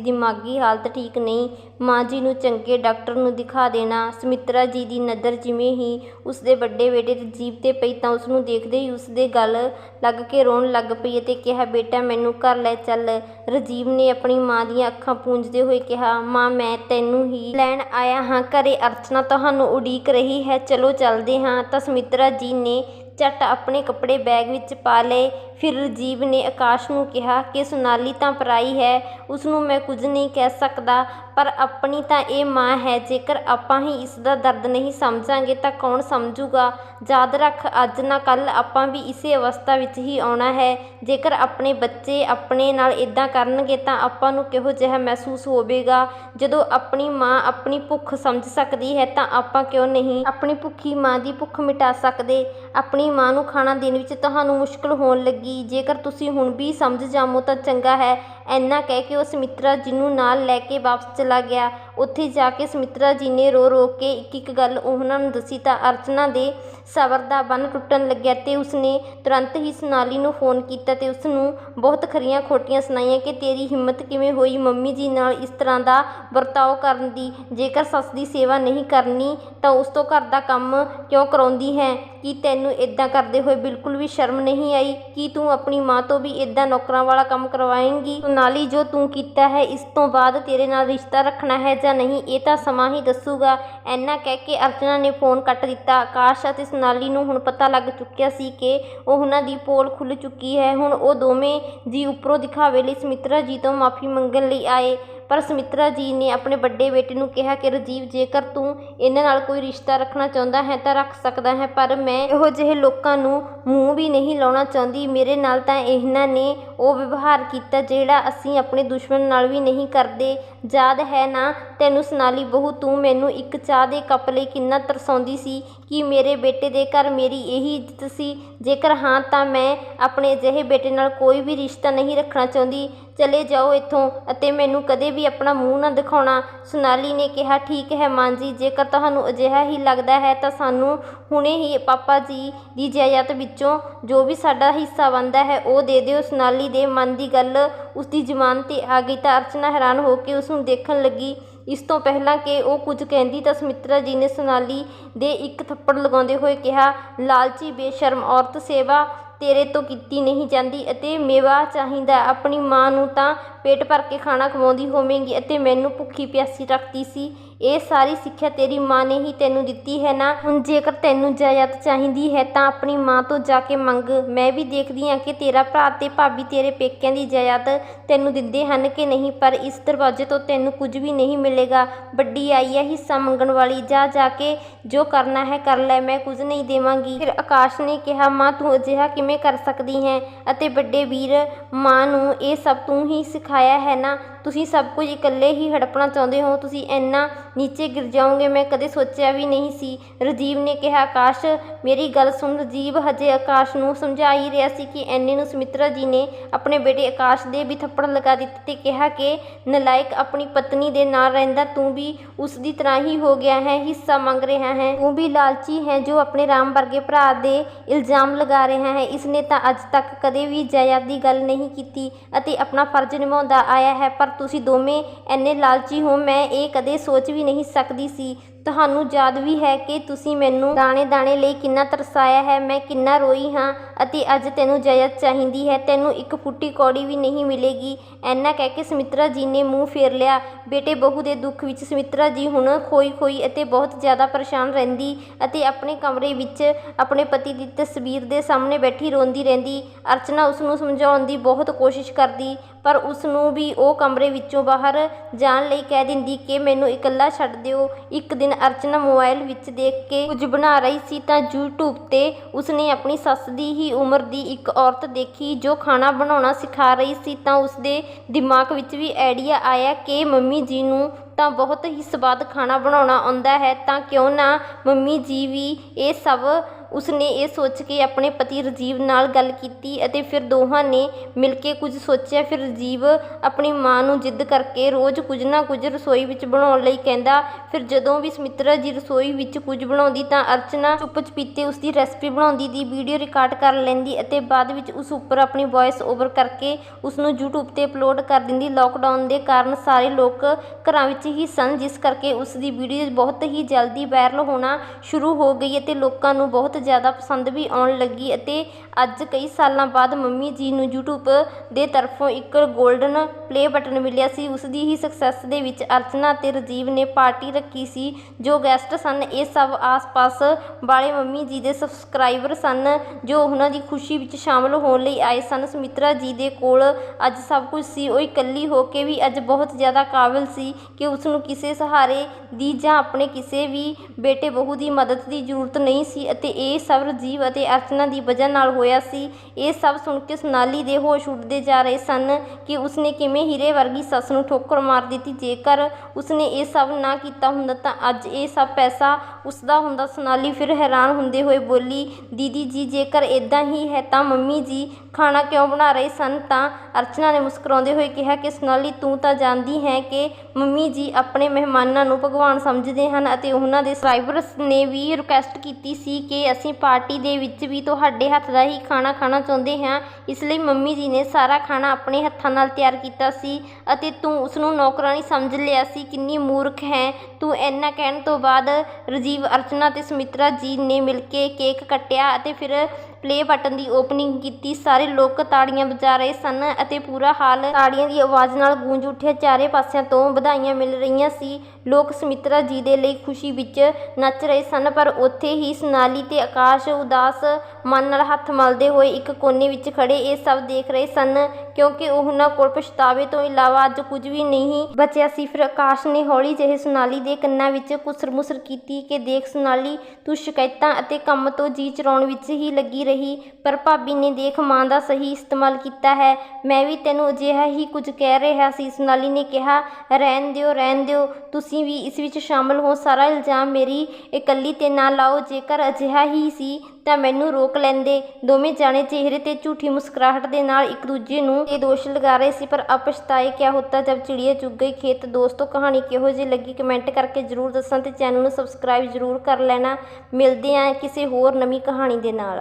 ਦਿਮਾਗੀ ਹਾਲਤ ਠੀਕ ਨਹੀਂ। ਮਾਂ ਜੀ ਨੂੰ ਚੰਗੇ ਡਾਕਟਰ ਨੂੰ ਦਿਖਾ ਦੇਣਾ, ਸੁਮਿਤਰਾ ਜੀ ਦੀ ਨਜ਼ਰ ਜਿਵੇਂ ਹੀ ਉਸ ਦੇ ਵੱਡੇ ਬੇਟੇ ਰਜੀਵ ਤੇ ਪਈ ਤਾਂ ਉਸ ਨੂੰ ਦੇਖਦੇ ਹੀ ਉਸ ਦੇ ਗਲ ਲੱਗ ਕੇ ਰੋਣ ਲੱਗ ਪਈ ਅਤੇ ਕਿਹਾ, ਬੇਟਾ, ਮੈਨੂੰ ਘਰ ਲੈ ਚੱਲ। ਰਾਜੀਵ ਨੇ ਆਪਣੀ ਮਾਂ ਦੀਆਂ ਅੱਖਾਂ ਪੂੰਝਦੇ ਹੋਏ ਕਿਹਾ, ਮਾਂ, ਮੈਂ ਤੈਨੂੰ ਹੀ ਲੈਣ ਆਇਆ ਹਾਂ। ਘਰੇ ਅਰਚਨਾ ਤੁਹਾਨੂੰ ਉਡੀਕ ਰਹੀ ਹੈ। ਚਲੋ, ਚੱਲਦੇ ਹਾਂ। ਤਾਂ ਸੁਮਿਤਰਾ ਜੀ ਨੇ ਝੱਟ ਆਪਣੇ ਕੱਪੜੇ ਬੈਗ ਵਿੱਚ ਪਾ ਲਏ। ਫਿਰ ਰਾਜੀਵ ਨੇ ਆਕਾਸ਼ ਨੂੰ ਕਿਹਾ ਕਿ ਸੁਨਾਲੀ ਤਾਂ ਪਰਾਈ ਹੈ ਉਸ ਨੂੰ ਮੈਂ ਕੁਝ ਨਹੀਂ ਕਹਿ ਸਕਦਾ, ਪਰ ਆਪਣੀ ਤਾਂ ਇਹ ਮਾਂ ਹੈ, ਜੇਕਰ ਆਪਾਂ ਹੀ ਇਸ ਦਾ ਦਰਦ ਨਹੀਂ ਸਮਝਾਂਗੇ ਤਾਂ ਕੌਣ ਸਮਝੂਗਾ? ਯਾਦ ਰੱਖ, ਅੱਜ ਨਾ ਕੱਲ ਆਪਾਂ ਵੀ ਇਸੇ ਅਵਸਥਾ ਵਿੱਚ ਹੀ ਆਉਣਾ ਹੈ, ਜੇਕਰ ਆਪਣੇ ਬੱਚੇ ਆਪਣੇ ਨਾਲ ਇਦਾਂ ਕਰਨਗੇ ਤਾਂ ਆਪਾਂ ਨੂੰ ਕਿਹੋ ਜਿਹਾ ਮਹਿਸੂਸ ਹੋਵੇਗਾ? ਜਦੋਂ ਆਪਣੀ ਮਾਂ ਆਪਣੀ ਭੁੱਖ ਸਮਝ ਸਕਦੀ ਹੈ ਤਾਂ ਆਪਾਂ ਕਿਉਂ ਨਹੀਂ? ਆਪਣੀ ਭੁੱਖੀ ਮਾਂ ਦੀ ਭੁੱਖ ਮਿਟਾ ਸਕਦੇ। ਆਪਣੀ ਮਾਂ ਨੂੰ ਖਾਣਾ ਦੇਣ ਵਿੱਚ ਤੁਹਾਨੂੰ ਮੁਸ਼ਕਲ ਹੋਣ ਲੱਗੀ ਜੇਕਰ ਤੁਸੀਂ ਹੁਣ ਵੀ ਸਮਝ ਜਾਵੋ ਤਾਂ ਚੰਗਾ ਹੈ। ਇੰਨਾ ਕਹਿ ਕੇ ਉਹ ਸੁਮਿਤਰਾ ਜੀ ਨੂੰ ਨਾਲ ਲੈ ਕੇ ਵਾਪਸ ਚਲਾ ਗਿਆ। ਉੱਥੇ ਜਾ ਕੇ ਸੁਮਿਤਰਾ ਜੀ ਨੇ ਰੋ ਰੋ ਕੇ ਇੱਕ ਇੱਕ ਗੱਲ ਉਹਨਾਂ ਨੂੰ ਦੱਸੀ ਤਾਂ ਅਰਚਨਾ ਦੇ ਸਬਰ ਦਾ ਬੰਨ ਟੁੱਟਣ ਲੱਗਿਆ ਅਤੇ ਉਸਨੇ ਤੁਰੰਤ ਹੀ ਸੋਨਾਲੀ ਨੂੰ ਫੋਨ ਕੀਤਾ ਅਤੇ ਉਸ ਨੂੰ ਬਹੁਤ ਖਰੀਆਂ ਖੋਟੀਆਂ ਸੁਣਾਈਆਂ ਕਿ ਤੇਰੀ ਹਿੰਮਤ ਕਿਵੇਂ ਹੋਈ ਮੰਮੀ ਜੀ ਨਾਲ ਇਸ ਤਰ੍ਹਾਂ ਦਾ ਵਰਤਾਓ ਕਰਨ ਦੀ। ਜੇਕਰ ਸੱਸ ਦੀ ਸੇਵਾ ਨਹੀਂ ਕਰਨੀ ਤਾਂ ਉਸ ਤੋਂ ਘਰ ਦਾ ਕੰਮ ਕਿਉਂ ਕਰਾਉਂਦੀ ਹੈ? ਕੀ ਤੈਨੂੰ ਇਦਾਂ ਕਰਦੇ ਹੋਏ ਬਿਲਕੁਲ ਵੀ ਸ਼ਰਮ ਨਹੀਂ ਆਈ? ਕੀ ਤੂੰ ਆਪਣੀ ਮਾਂ ਤੋਂ ਵੀ ਇਦਾਂ ਨੌਕਰਾਂ ਵਾਲਾ ਕੰਮ ਕਰਵਾਏਂਗੀ? ਸੋਨਾਲੀ ਜੋ ਤੂੰ ਕੀਤਾ ਹੈ, ਇਸ ਤੋਂ ਬਾਅਦ ਤੇਰੇ ਨਾਲ ਰਿਸ਼ਤਾ ਰੱਖਣਾ ਹੈ ਜਾਂ ਨਹੀਂ, ਇਹ ਤਾਂ ਸਮਾਂ ਹੀ ਦੱਸੂਗਾ। ਐਨਾ ਕਹਿ ਕੇ ਅਰਚਨਾ ਨੇ ਫੋਨ ਕੱਟ ਦਿੱਤਾ। ਆਕਾਸ਼ ਅਤੇ ਸੋਨਾਲੀ ਨੂੰ ਹੁਣ ਪਤਾ ਲੱਗ ਚੁੱਕਿਆ ਸੀ ਕਿ ਉਹ ਉਹਨਾਂ ਦੀ ਪੋਲ ਖੁੱਲ ਚੁੱਕੀ ਹੈ। ਹੁਣ ਉਹ ਦੋਵੇਂ ਜੀ ਉੱਪਰੋਂ ਦਿਖਾਵੇ ਲਈ ਸੁਮਿਤਰਾ ਜੀ ਤੋਂ ਮਾਫੀ ਮੰਗਣ ਲਈ ਆਏ। ਪਰ ਸੁਮਿਤਰਾ ਜੀ ਨੇ ਆਪਣੇ ਵੱਡੇ ਬੇਟੇ ਨੂੰ ਕਿਹਾ ਕਿ ਰਾਜੀਵ, ਜੇਕਰ ਤੂੰ ਇਹਨਾਂ ਨਾਲ ਕੋਈ ਰਿਸ਼ਤਾ ਰੱਖਣਾ ਚਾਹੁੰਦਾ ਹੈ ਤਾਂ ਰੱਖ ਸਕਦਾ ਹੈ, ਪਰ ਮੈਂ ਇਹੋ ਜਿਹੇ ਲੋਕਾਂ ਨੂੰ ਮੂੰਹ ਵੀ ਨਹੀਂ ਲਾਉਣਾ ਚਾਹੁੰਦੀ। ਮੇਰੇ ਨਾਲ ਤਾਂ ਇਹਨਾਂ ਨੇ ਉਹ ਵਿਵਹਾਰ ਕੀਤਾ ਜਿਹੜਾ ਅਸੀਂ ਆਪਣੇ ਦੁਸ਼ਮਣ ਨਾਲ ਵੀ ਨਹੀਂ ਕਰਦੇ। ਯਾਦ ਹੈ ਨਾ, ਤੈਨੂੰ ਸੁਨਾਲੀ ਬਹੂ, ਤੂੰ ਮੈਨੂੰ ਇੱਕ ਚਾਹ ਦੇ ਕੱਪ ਲਈ ਕਿੰਨਾ ਤਰਸਾਉਂਦੀ ਸੀ ਕਿ ਮੇਰੇ ਬੇਟੇ ਦੇ ਘਰ ਮੇਰੀ ਇਹੀ ਇੱਜ਼ਤ ਸੀ। ਜੇਕਰ ਹਾਂ ਤਾਂ ਮੈਂ ਆਪਣੇ ਅਜਿਹੇ ਬੇਟੇ ਨਾਲ ਕੋਈ ਵੀ ਰਿਸ਼ਤਾ ਨਹੀਂ ਰੱਖਣਾ ਚਾਹੁੰਦੀ। ਚਲੇ ਜਾਓ ਇੱਥੋਂ ਅਤੇ ਮੈਨੂੰ ਕਦੇ ਵੀ ਆਪਣਾ ਮੂੰਹ ਨਾ ਦਿਖਾਉਣਾ। ਸੋਨਾਲੀ ਨੇ ਕਿਹਾ, ਠੀਕ ਹੈ ਮਾਂ ਜੀ, ਜੇਕਰ ਤੁਹਾਨੂੰ ਅਜਿਹਾ ਹੀ ਲੱਗਦਾ ਹੈ ਤਾਂ ਸਾਨੂੰ ਹੁਣੇ ਹੀ ਪਾਪਾ ਜੀ ਦੀ ਜਾਇਦਾਦ ਵਿੱਚੋਂ ਜੋ ਵੀ ਸਾਡਾ ਹਿੱਸਾ ਬਣਦਾ ਹੈ, ਉਹ ਦੇ ਦਿਓ। ਸੋਨਾਲੀ ਦੇ ਮਨ ਦੀ ਗੱਲ ਉਸ ਦੀ ਜ਼ੁਬਾਨ ਤੇ ਆ ਗਈ ਤਾਂ ਅਰਚਨਾ ਹੈਰਾਨ ਹੋ ਕੇ ਉਸ ਨੂੰ ਦੇਖਣ ਲੱਗੀ। ਇਸ ਤੋਂ ਪਹਿਲਾਂ ਕਿ ਉਹ ਕੁਝ ਕਹਿੰਦੀ ਤਾਂ ਸੁਮਿਤਰਾ ਜੀ ਨੇ ਸੋਨਾਲੀ ਦੇ ਇੱਕ ਥੱਪੜ ਲਗਾਉਂਦੇ ਹੋਏ ਕਿਹਾ, ਲਾਲਚੀ, ਬੇਸ਼ਰਮ ਔਰਤ ਸੇਵਾ ਤੇਰੇ ਤੋਂ ਕੀਤੀ ਨਹੀਂ ਜਾਂਦੀ ਅਤੇ ਮੇਵਾ ਚਾਹੀਦਾ ਆਪਣੀ ਮਾਂ ਨੂੰ ਤਾਂ ਪੇਟ ਭਰ ਕੇ ਖਾਣਾ ਖਵਾਉਂਦੀ ਹੋਵੇਂਗੀ ਅਤੇ ਮੈਨੂੰ ਭੁੱਖੀ ਪਿਆਸੀ ਰੱਖਦੀ ਸੀ। ਇਹ ਸਾਰੀ ਸਿੱਖਿਆ ਤੇਰੀ ਮਾਂ ਨੇ ਹੀ ਤੈਨੂੰ ਦਿੱਤੀ ਹੈ ਨਾ? ਹੁਣ ਜੇਕਰ ਤੈਨੂੰ ਜਾਇਦਾਦ ਚਾਹੀਦੀ ਹੈ ਤਾਂ ਆਪਣੀ ਮਾਂ ਤੋਂ ਜਾ ਕੇ ਮੰਗ। ਮੈਂ ਵੀ ਦੇਖਦੀ ਹਾਂ ਕਿ ਤੇਰਾ ਭਰਾ ਤੇ ਭਾਬੀ ਤੇਰੇ ਪੇਕਿਆਂ ਦੀ ਜਾਇਦਾਦ ਤੈਨੂੰ ਦਿੰਦੇ ਹਨ ਕਿ ਨਹੀਂ, ਪਰ ਇਸ ਦਰਵਾਜ਼ੇ ਤੋਂ ਤੈਨੂੰ ਕੁਝ ਵੀ ਨਹੀਂ ਮਿਲੇਗਾ। ਵੱਡੀ ਆਈ ਹੈ, ਹਿੱਸਾ ਮੰਗਣ ਵਾਲੀ, ਜਾ ਜਾ ਕੇ ਜੋ ਕਰਨਾ ਹੈ ਕਰ ਲੈ, ਮੈਂ ਕੁਝ ਨਹੀਂ ਦੇਵਾਂਗੀ। ਫਿਰ ਆਕਾਸ਼ ਨੇ ਕਿਹਾ, ਮਾਂ, ਤੂੰ ਅਜਿਹਾ ਕਿਵੇਂ ਕਰ ਸਕਦੀ ਹੈ? ਅਤੇ ਵੱਡੇ ਵੀਰ ਮਾਂ ਨੂੰ ਇਹ ਸਭ ਤੂੰ ਹੀ ਸਿਖਾਇਆ ਹੈ ਨਾ, ਤੁਸੀਂ ਸਭ ਕੁਝ ਇਕੱਲੇ ਹੀ ਹੜਪਣਾ ਚਾਹੁੰਦੇ ਹੋ, ਤੁਸੀਂ ਇੰਨਾ ਨੀਚੇ ਗਿਰ ਜਾਓਗੇ, ਮੈਂ ਕਦੇ ਸੋਚਿਆ ਵੀ ਨਹੀਂ ਸੀ। ਰਾਜੀਵ ਨੇ ਕਿਹਾ, ਆਕਾਸ਼, ਮੇਰੀ ਗੱਲ ਸੁਣ ਰਜੀਵ ਹਜੇ ਆਕਾਸ਼ ਨੂੰ ਸਮਝਾ ਹੀ ਰਿਹਾ ਸੀ ਕਿ ਐਨੇ ਨੂੰ ਸੁਮਿਤਰਾ ਜੀ ਨੇ ਆਪਣੇ ਬੇਟੇ ਆਕਾਸ਼ ਦੇ ਵੀ ਥੱਪੜ ਲਗਾ ਦਿੱਤੇ ਤੇ ਕਿਹਾ ਕਿ ਨਲਾਇਕ ਆਪਣੀ ਪਤਨੀ ਦੇ ਨਾਲ ਰਹਿੰਦਾ, ਤੂੰ ਵੀ ਉਸ ਦੀ ਤਰ੍ਹਾਂ ਹੀ ਹੋ ਗਿਆ ਹੈ, ਹਿੱਸਾ ਮੰਗ ਰਿਹਾ ਹੈ। ਤੂੰ ਵੀ ਲਾਲਚੀ ਹੈ ਜੋ ਆਪਣੇ ਰਾਮ ਵਰਗੇ ਭਰਾ ਦੇ ਇਲਜ਼ਾਮ ਲਗਾ ਰਿਹਾ ਹੈ। ਇਸਨੇ ਤਾਂ ਅੱਜ ਤੱਕ ਕਦੇ ਵੀ ਜਾਇਦਾਦ ਦੀ ਗੱਲ ਨਹੀਂ ਕੀਤੀ ਅਤੇ ਆਪਣਾ ਫਰਜ਼ ਨਿਭਾ ਨਿਭਾਉਂਦਾ ਆਇਆ ਹੈ, ਪਰ ਤੁਸੀਂ ਦੋਵੇਂ ਐਨੇ ਲਾਲਚੀ ਹੋ, ਮੈਂ ਇਹ ਕਦੇ ਸੋਚ ਵੀ ਨਹੀਂ ਸਕਦੀ ਸੀ। ਤੁਹਾਨੂੰ ਯਾਦ ਵੀ ਹੈ ਕਿ ਤੁਸੀਂ ਮੈਨੂੰ ਦਾਣੇ ਦਾਣੇ ਲਈ ਕਿੰਨਾ ਤਰਸਾਇਆ ਹੈ, ਮੈਂ ਕਿੰਨਾ ਰੋਈ ਹਾਂ ਅਤੇ ਅੱਜ ਤੈਨੂੰ ਜਯਤ ਚਾਹੀਦੀ ਹੈ, ਤੈਨੂੰ ਇੱਕ ਫੁੱਟੀ ਕੌੜੀ ਵੀ ਨਹੀਂ ਮਿਲੇਗੀ। ਐਨਾ ਕਹਿ ਕੇ ਸੁਮਿਤਰਾ ਜੀ ਨੇ ਮੂੰਹ ਫੇਰ ਲਿਆ। ਬੇਟੇ ਬਹੂ ਦੇ ਦੁੱਖ ਵਿੱਚ ਸੁਮਿਤਰਾ ਜੀ ਹੁਣ ਖੋਈ ਖੋਈ ਅਤੇ ਬਹੁਤ ਜ਼ਿਆਦਾ ਪਰੇਸ਼ਾਨ ਰਹਿੰਦੀ ਅਤੇ ਆਪਣੇ ਕਮਰੇ ਵਿੱਚ ਆਪਣੇ ਪਤੀ ਦੀ ਤਸਵੀਰ ਦੇ ਸਾਹਮਣੇ ਬੈਠੀ ਰੋਂਦੀ ਰਹਿੰਦੀ। ਅਰਚਨਾ ਉਸ ਨੂੰ ਸਮਝਾਉਣ ਦੀ ਬਹੁਤ ਕੋਸ਼ਿਸ਼ ਕਰਦੀ, ਪਰ ਉਸ ਨੂੰ ਵੀ ਉਹ ਕਮਰੇ ਵਿੱਚੋਂ ਬਾਹਰ ਜਾਣ ਲਈ ਕਹਿ ਦਿੰਦੀ ਕਿ ਮੈਨੂੰ ਇਕੱਲਾ ਛੱਡ ਦਿਓ, ਇੱਕ ਦਿਨ ਅਰਚਨਾ ਮੋਬਾਈਲ ਵਿੱਚ ਦੇਖ ਕੇ ਕੁਝ ਬਣਾ ਰਹੀ ਸੀ ਤਾਂ YouTube ਤੇ ਉਸਨੇ ਆਪਣੀ ਸੱਸ ਦੀ ਹੀ ਉਮਰ ਦੀ ਇੱਕ ਔਰਤ ਦੇਖੀ ਜੋ ਖਾਣਾ ਬਣਾਉਣਾ ਸਿਖਾ ਰਹੀ ਸੀ ਤਾਂ ਉਸਦੇ ਦਿਮਾਗ ਵਿੱਚ ਵੀ ਆਈਡੀਆ ਆਇਆ ਕਿ ਮੰਮੀ ਜੀ ਨੂੰ ਤਾਂ ਬਹੁਤ ਹੀ ਸਵਾਦ ਖਾਣਾ ਬਣਾਉਣਾ ਆਉਂਦਾ ਹੈ ਤਾਂ ਕਿਉਂ ਨਾ ਮੰਮੀ ਜੀ ਵੀ ਇਹ ਸਭ ਉਸਨੇ ਇਹ ਸੋਚ ਕੇ ਆਪਣੇ ਪਤੀ ਰਾਜੀਵ ਨਾਲ ਗੱਲ ਕੀਤੀ ਅਤੇ ਫਿਰ ਦੋਹਾਂ ਨੇ ਮਿਲ ਕੇ ਕੁਝ ਸੋਚਿਆ। ਫਿਰ ਰਾਜੀਵ ਆਪਣੀ ਮਾਂ ਨੂੰ ਜਿੱਦ ਕਰਕੇ ਰੋਜ਼ ਕੁਝ ਨਾ ਕੁਝ ਰਸੋਈ ਵਿੱਚ ਬਣਾਉਣ ਲਈ ਕਹਿੰਦਾ, ਫਿਰ ਜਦੋਂ ਵੀ ਸੁਮਿਤਰਾ ਜੀ ਰਸੋਈ ਵਿੱਚ ਕੁਝ ਬਣਾਉਂਦੀ ਤਾਂ ਅਰਚਨਾ ਚੁੱਪ ਚਪੀਤੇ ਉਸਦੀ ਰੈਸਪੀ ਬਣਾਉਂਦੀ ਦੀ ਵੀਡੀਓ ਰਿਕਾਰਡ ਕਰ ਲੈਂਦੀ ਅਤੇ ਬਾਅਦ ਵਿੱਚ ਉਸ ਉੱਪਰ ਆਪਣੀ ਵੌਇਸ ਓਵਰ ਕਰਕੇ ਉਸ ਨੂੰ YouTube ਤੇ ਅਪਲੋਡ ਕਰ ਦਿੰਦੀ। ਲੋਕਡਾਊਨ ਦੇ ਕਾਰਨ ਸਾਰੇ ਲੋਕ ਘਰਾਂ ਵਿੱਚ ਹੀ ਸਨ, ਜਿਸ ਕਰਕੇ ਉਸ ਦੀ ਵੀਡੀਓ ਬਹੁਤ ਹੀ ਜਲਦੀ ਵਾਇਰਲ ਹੋਣਾ ਸ਼ੁਰੂ ਹੋ ਗਈ ਅਤੇ ਲੋਕਾਂ ਨੂੰ ਬਹੁਤ ਜ਼ਿਆਦਾ ਪਸੰਦ ਵੀ ਆਉਣ ਲੱਗੀ ਅਤੇ ਅੱਜ ਕਈ ਸਾਲਾਂ ਬਾਅਦ ਮੰਮੀ ਜੀ ਨੂੰ ਯੂਟਿਊਬ ਦੇ ਤਰਫੋਂ ਇੱਕ ਗੋਲਡਨ ਪਲੇ ਬਟਨ ਮਿਲਿਆ ਸੀ। ਉਸ ਦੀ ਹੀ ਸਕਸੈਸ ਦੇ ਵਿੱਚ ਅਰਚਨਾ ਅਤੇ ਰਾਜੀਵ ਨੇ ਪਾਰਟੀ ਰੱਖੀ ਸੀ। ਜੋ ਗੈਸਟ ਸਨ, ਇਹ ਸਭ ਆਸ-ਪਾਸ ਵਾਲੇ ਮੰਮੀ ਜੀ ਦੇ ਸਬਸਕ੍ਰਾਈਬਰ ਸਨ, ਜੋ ਉਹਨਾਂ ਦੀ ਖੁਸ਼ੀ ਵਿੱਚ ਸ਼ਾਮਲ ਹੋਣ ਲਈ ਆਏ ਸਨ। ਸੁਮਿਤਰਾ ਜੀ ਦੇ ਕੋਲ ਅੱਜ ਸਭ ਕੁਝ ਸੀ। ਉਹ ਇਕੱਲੀ ਹੋ ਕੇ ਵੀ ਅੱਜ ਬਹੁਤ ਜ਼ਿਆਦਾ ਕਾਬਿਲ ਸੀ ਕਿ ਉਸ ਨੂੰ ਕਿਸੇ ਸਹਾਰੇ ਦੀ ਜਾਂ ਆਪਣੇ ਕਿਸੇ ਵੀ ਬੇਟੇ ਬਹੂ ਦੀ ਮਦਦ ਦੀ ਜ਼ਰੂਰਤ ਨਹੀਂ ਸੀ ਅਤੇ ਇਹ ਇਹ ਸਬਰ ਜੀਵ ਅਤੇ ਅਰਚਨਾ ਦੀ ਵਜ੍ਹਾ ਨਾਲ ਹੋਇਆ ਸੀ। ਇਹ ਸਭ ਸੁਣ ਕੇ ਸੁਨਾਲੀ ਦੇ ਹੋਸ਼ ਉੱਡਦੇ ਜਾ ਰਹੇ ਸਨ ਕਿ ਉਸਨੇ ਕਿਵੇਂ ਹੀਰੇ ਵਰਗੀ ਸੱਸ ਨੂੰ ਠੋਕਰ ਮਾਰ ਦਿੱਤੀ। ਜੇਕਰ ਉਸਨੇ ਇਹ ਸਭ ਨਾ ਕੀਤਾ ਹੁੰਦਾ ਤਾਂ ਅੱਜ ਇਹ ਸਭ ਪੈਸਾ ਉਸਦਾ ਹੁੰਦਾ। ਸੁਨਾਲੀ ਫਿਰ ਹੈਰਾਨ ਹੁੰਦੇ ਹੋਏ ਬੋਲੀ, ਦੀਦੀ ਜੀ, ਜੇਕਰ ਇਦਾਂ ਹੀ ਹੈ ਤਾਂ ਮੰਮੀ ਜੀ, ਖਾਣਾ ਕਿਉਂ ਬਣਾ ਰਹੇ ਸਨ? ਤਾਂ ਅਰਚਨਾ ਨੇ ਮੁਸਕਰਾਉਂਦੇ ਹੋਏ ਕਿਹਾ ਕਿ, ਸੁਨਾਲੀ, ਤੂੰ ਤਾਂ ਜਾਣਦੀ ਹੈ ਕਿ ਮੰਮੀ ਜੀ ਆਪਣੇ ਮਹਿਮਾਨਾਂ ਨੂੰ ਭਗਵਾਨ ਸਮਝਦੇ ਹਨ ਅਤੇ ਉਹਨਾਂ ਦੇ ਸਬਸਕ੍ਰਾਈਬਰਸ ਨੇ ਵੀ ਰਿਕੁਐਸਟ ਕੀਤੀ ਸੀ ਕਿ ਅਸੀਂ ਪਾਰਟੀ ਦੇ ਵਿੱਚ ਵੀ ਤੁਹਾਡੇ ਹੱਥ ਦਾ ਹੀ ਖਾਣਾ ਖਾਣਾ ਚਾਹੁੰਦੇ ਹਾਂ। ਇਸ ਲਈ ਮੰਮੀ ਜੀ ਨੇ ਸਾਰਾ ਖਾਣਾ ਆਪਣੇ ਹੱਥਾਂ ਨਾਲ ਤਿਆਰ ਕੀਤਾ ਸੀ ਅਤੇ ਤੂੰ ਉਸ ਨੂੰ ਨੌਕਰਾਨੀ ਸਮਝ ਲਿਆ ਸੀ ਕਿੰਨੀ ਮੂਰਖ ਹੈ। ਤੂੰ ਇੰਨਾ ਕਹਿਣ ਤੋਂ ਬਾਅਦ ਰਾਜੀਵ ਅਰਚਨਾ ਅਤੇ ਸੁਮਿਤਰਾ ਜੀ ਨੇ ਮਿਲ ਕੇ ਕੇਕ ਕੱਟਿਆ ਅਤੇ ਫਿਰ ਪਲੇ ਬਟਨ ਦੀ ਓਪਨਿੰਗ ਕੀਤੀ, ਸਾਰੇ ਲੋਕ ਤਾੜੀਆਂ ਵਜਾ ਰਹੇ ਸਨ ਅਤੇ ਪੂਰਾ ਹਾਲ ਤਾੜੀਆਂ ਦੀ ਆਵਾਜ਼ ਨਾਲ ਗੂੰਜ ਉੱਠਿਆ। ਚਾਰੇ ਪਾਸਿਆਂ ਤੋਂ ਵਧਾਈਆਂ ਮਿਲ ਰਹੀਆਂ ਸੀ। ਲੋਕ ਸੁਮਿਤਰਾ ਜੀ ਦੇ ਲਈ ਖੁਸ਼ੀ ਵਿੱਚ ਨੱਚ ਰਹੇ ਸਨ, ਪਰ ਉੱਥੇ ਹੀ ਸੋਨਾਲੀ ਤੇ ਆਕਾਸ਼ ਉਦਾਸ ਮਨ ਨਾਲ ਹੱਥ ਮਲਦੇ ਹੋਏ ਇੱਕ ਕੋਨੇ ਵਿੱਚ ਖੜੇ ਇਹ ਸਭ ਦੇਖ ਰਹੇ ਸਨ ਕਿਉਂਕਿ ਉਹਨਾਂ ਕੋਲ ਪਛਤਾਵੇ ਤੋਂ ਇਲਾਵਾ ਅੱਜ ਕੁਝ ਵੀ ਨਹੀਂ ਬਚਿਆ ਸੀ। ਫਿਰ ਆਕਾਸ਼ ਨੇ ਹੌਲੀ ਜਿਹੇ ਸੁਨਾਲੀ ਦੇ ਕੰਨਾਂ ਵਿੱਚ ਕੁਸਰ-ਮੁਸਰ ਕੀਤੀ ਕਿ ਦੇਖ ਸੁਨਾਲੀ, ਤੂੰ ਸ਼ਿਕਾਇਤਾਂ ਅਤੇ ਕੰਮ ਤੋਂ ਜੀ ਚਰਾਉਣ ਵਿੱਚ ਹੀ ਲੱਗੀ ਰਹੀ, ਪਰ ਭਾਬੀ ਨੇ ਦੇਖ ਮਾਂ ਦਾ ਸਹੀ ਇਸਤੇਮਾਲ ਕੀਤਾ ਹੈ। ਮੈਂ ਵੀ ਤੈਨੂੰ ਅਜਿਹਾ ਹੀ ਕੁਝ ਕਹਿ ਰਿਹਾ ਸੀ। ਸੁਨਾਲੀ ਨੇ ਕਿਹਾ, ਰਹਿਣ ਦਿਓ ਰਹਿਣ ਦਿਓ, ਤੁਸੀਂ ਵੀ ਇਸ ਵਿੱਚ ਸ਼ਾਮਲ ਹੋ। ਸਾਰਾ ਇਲਜ਼ਾਮ ਮੇਰੀ ਇਕੱਲੀ ਤੇ ਨਾ ਲਾਓ। ਜੇਕਰ ਅਜਿਹਾ ਹੀ ਸੀ ਤਾਂ ਮੈਨੂੰ ਰੋਕ ਲੈਂਦੇ। ਦੋਵੇਂ ਜਾਣੇ ਚਿਹਰੇ ਤੇ ਝੂਠੀ ਮੁਸਕਰਾਹਟ ਦੇ ਨਾਲ ਇੱਕ ਦੂਜੇ ਨੂੰ ਇਹ ਦੋਸ਼ ਲਗਾ ਰਹੇ ਸੀ, ਪਰ ਅਪਛਤਾਏ ਕਿਆ ਹੋਤਾ ਜਦ ਚਿੜੀਆ ਚੁੱਗ ਗਈ। ਖੇਤ ਦੋਸਤੋ, ਕਹਾਣੀ ਕਿਹੋ ਜਿਹੀ ਲੱਗੀ? ਕਮੈਂਟ ਕਰਕੇ ਜਰੂਰ ਦੱਸਾਂ ਤੇ ਚੈਨਲ ਨੂੰ ਸਬਸਕ੍ਰਾਈਬ ਜਰੂਰ ਕਰ ਲੈਣਾ। ਮਿਲਦੇ ਆਂ ਕਿਸੇ ਹੋਰ ਨਵੀਂ ਕਹਾਣੀ ਦੇ ਨਾਲ।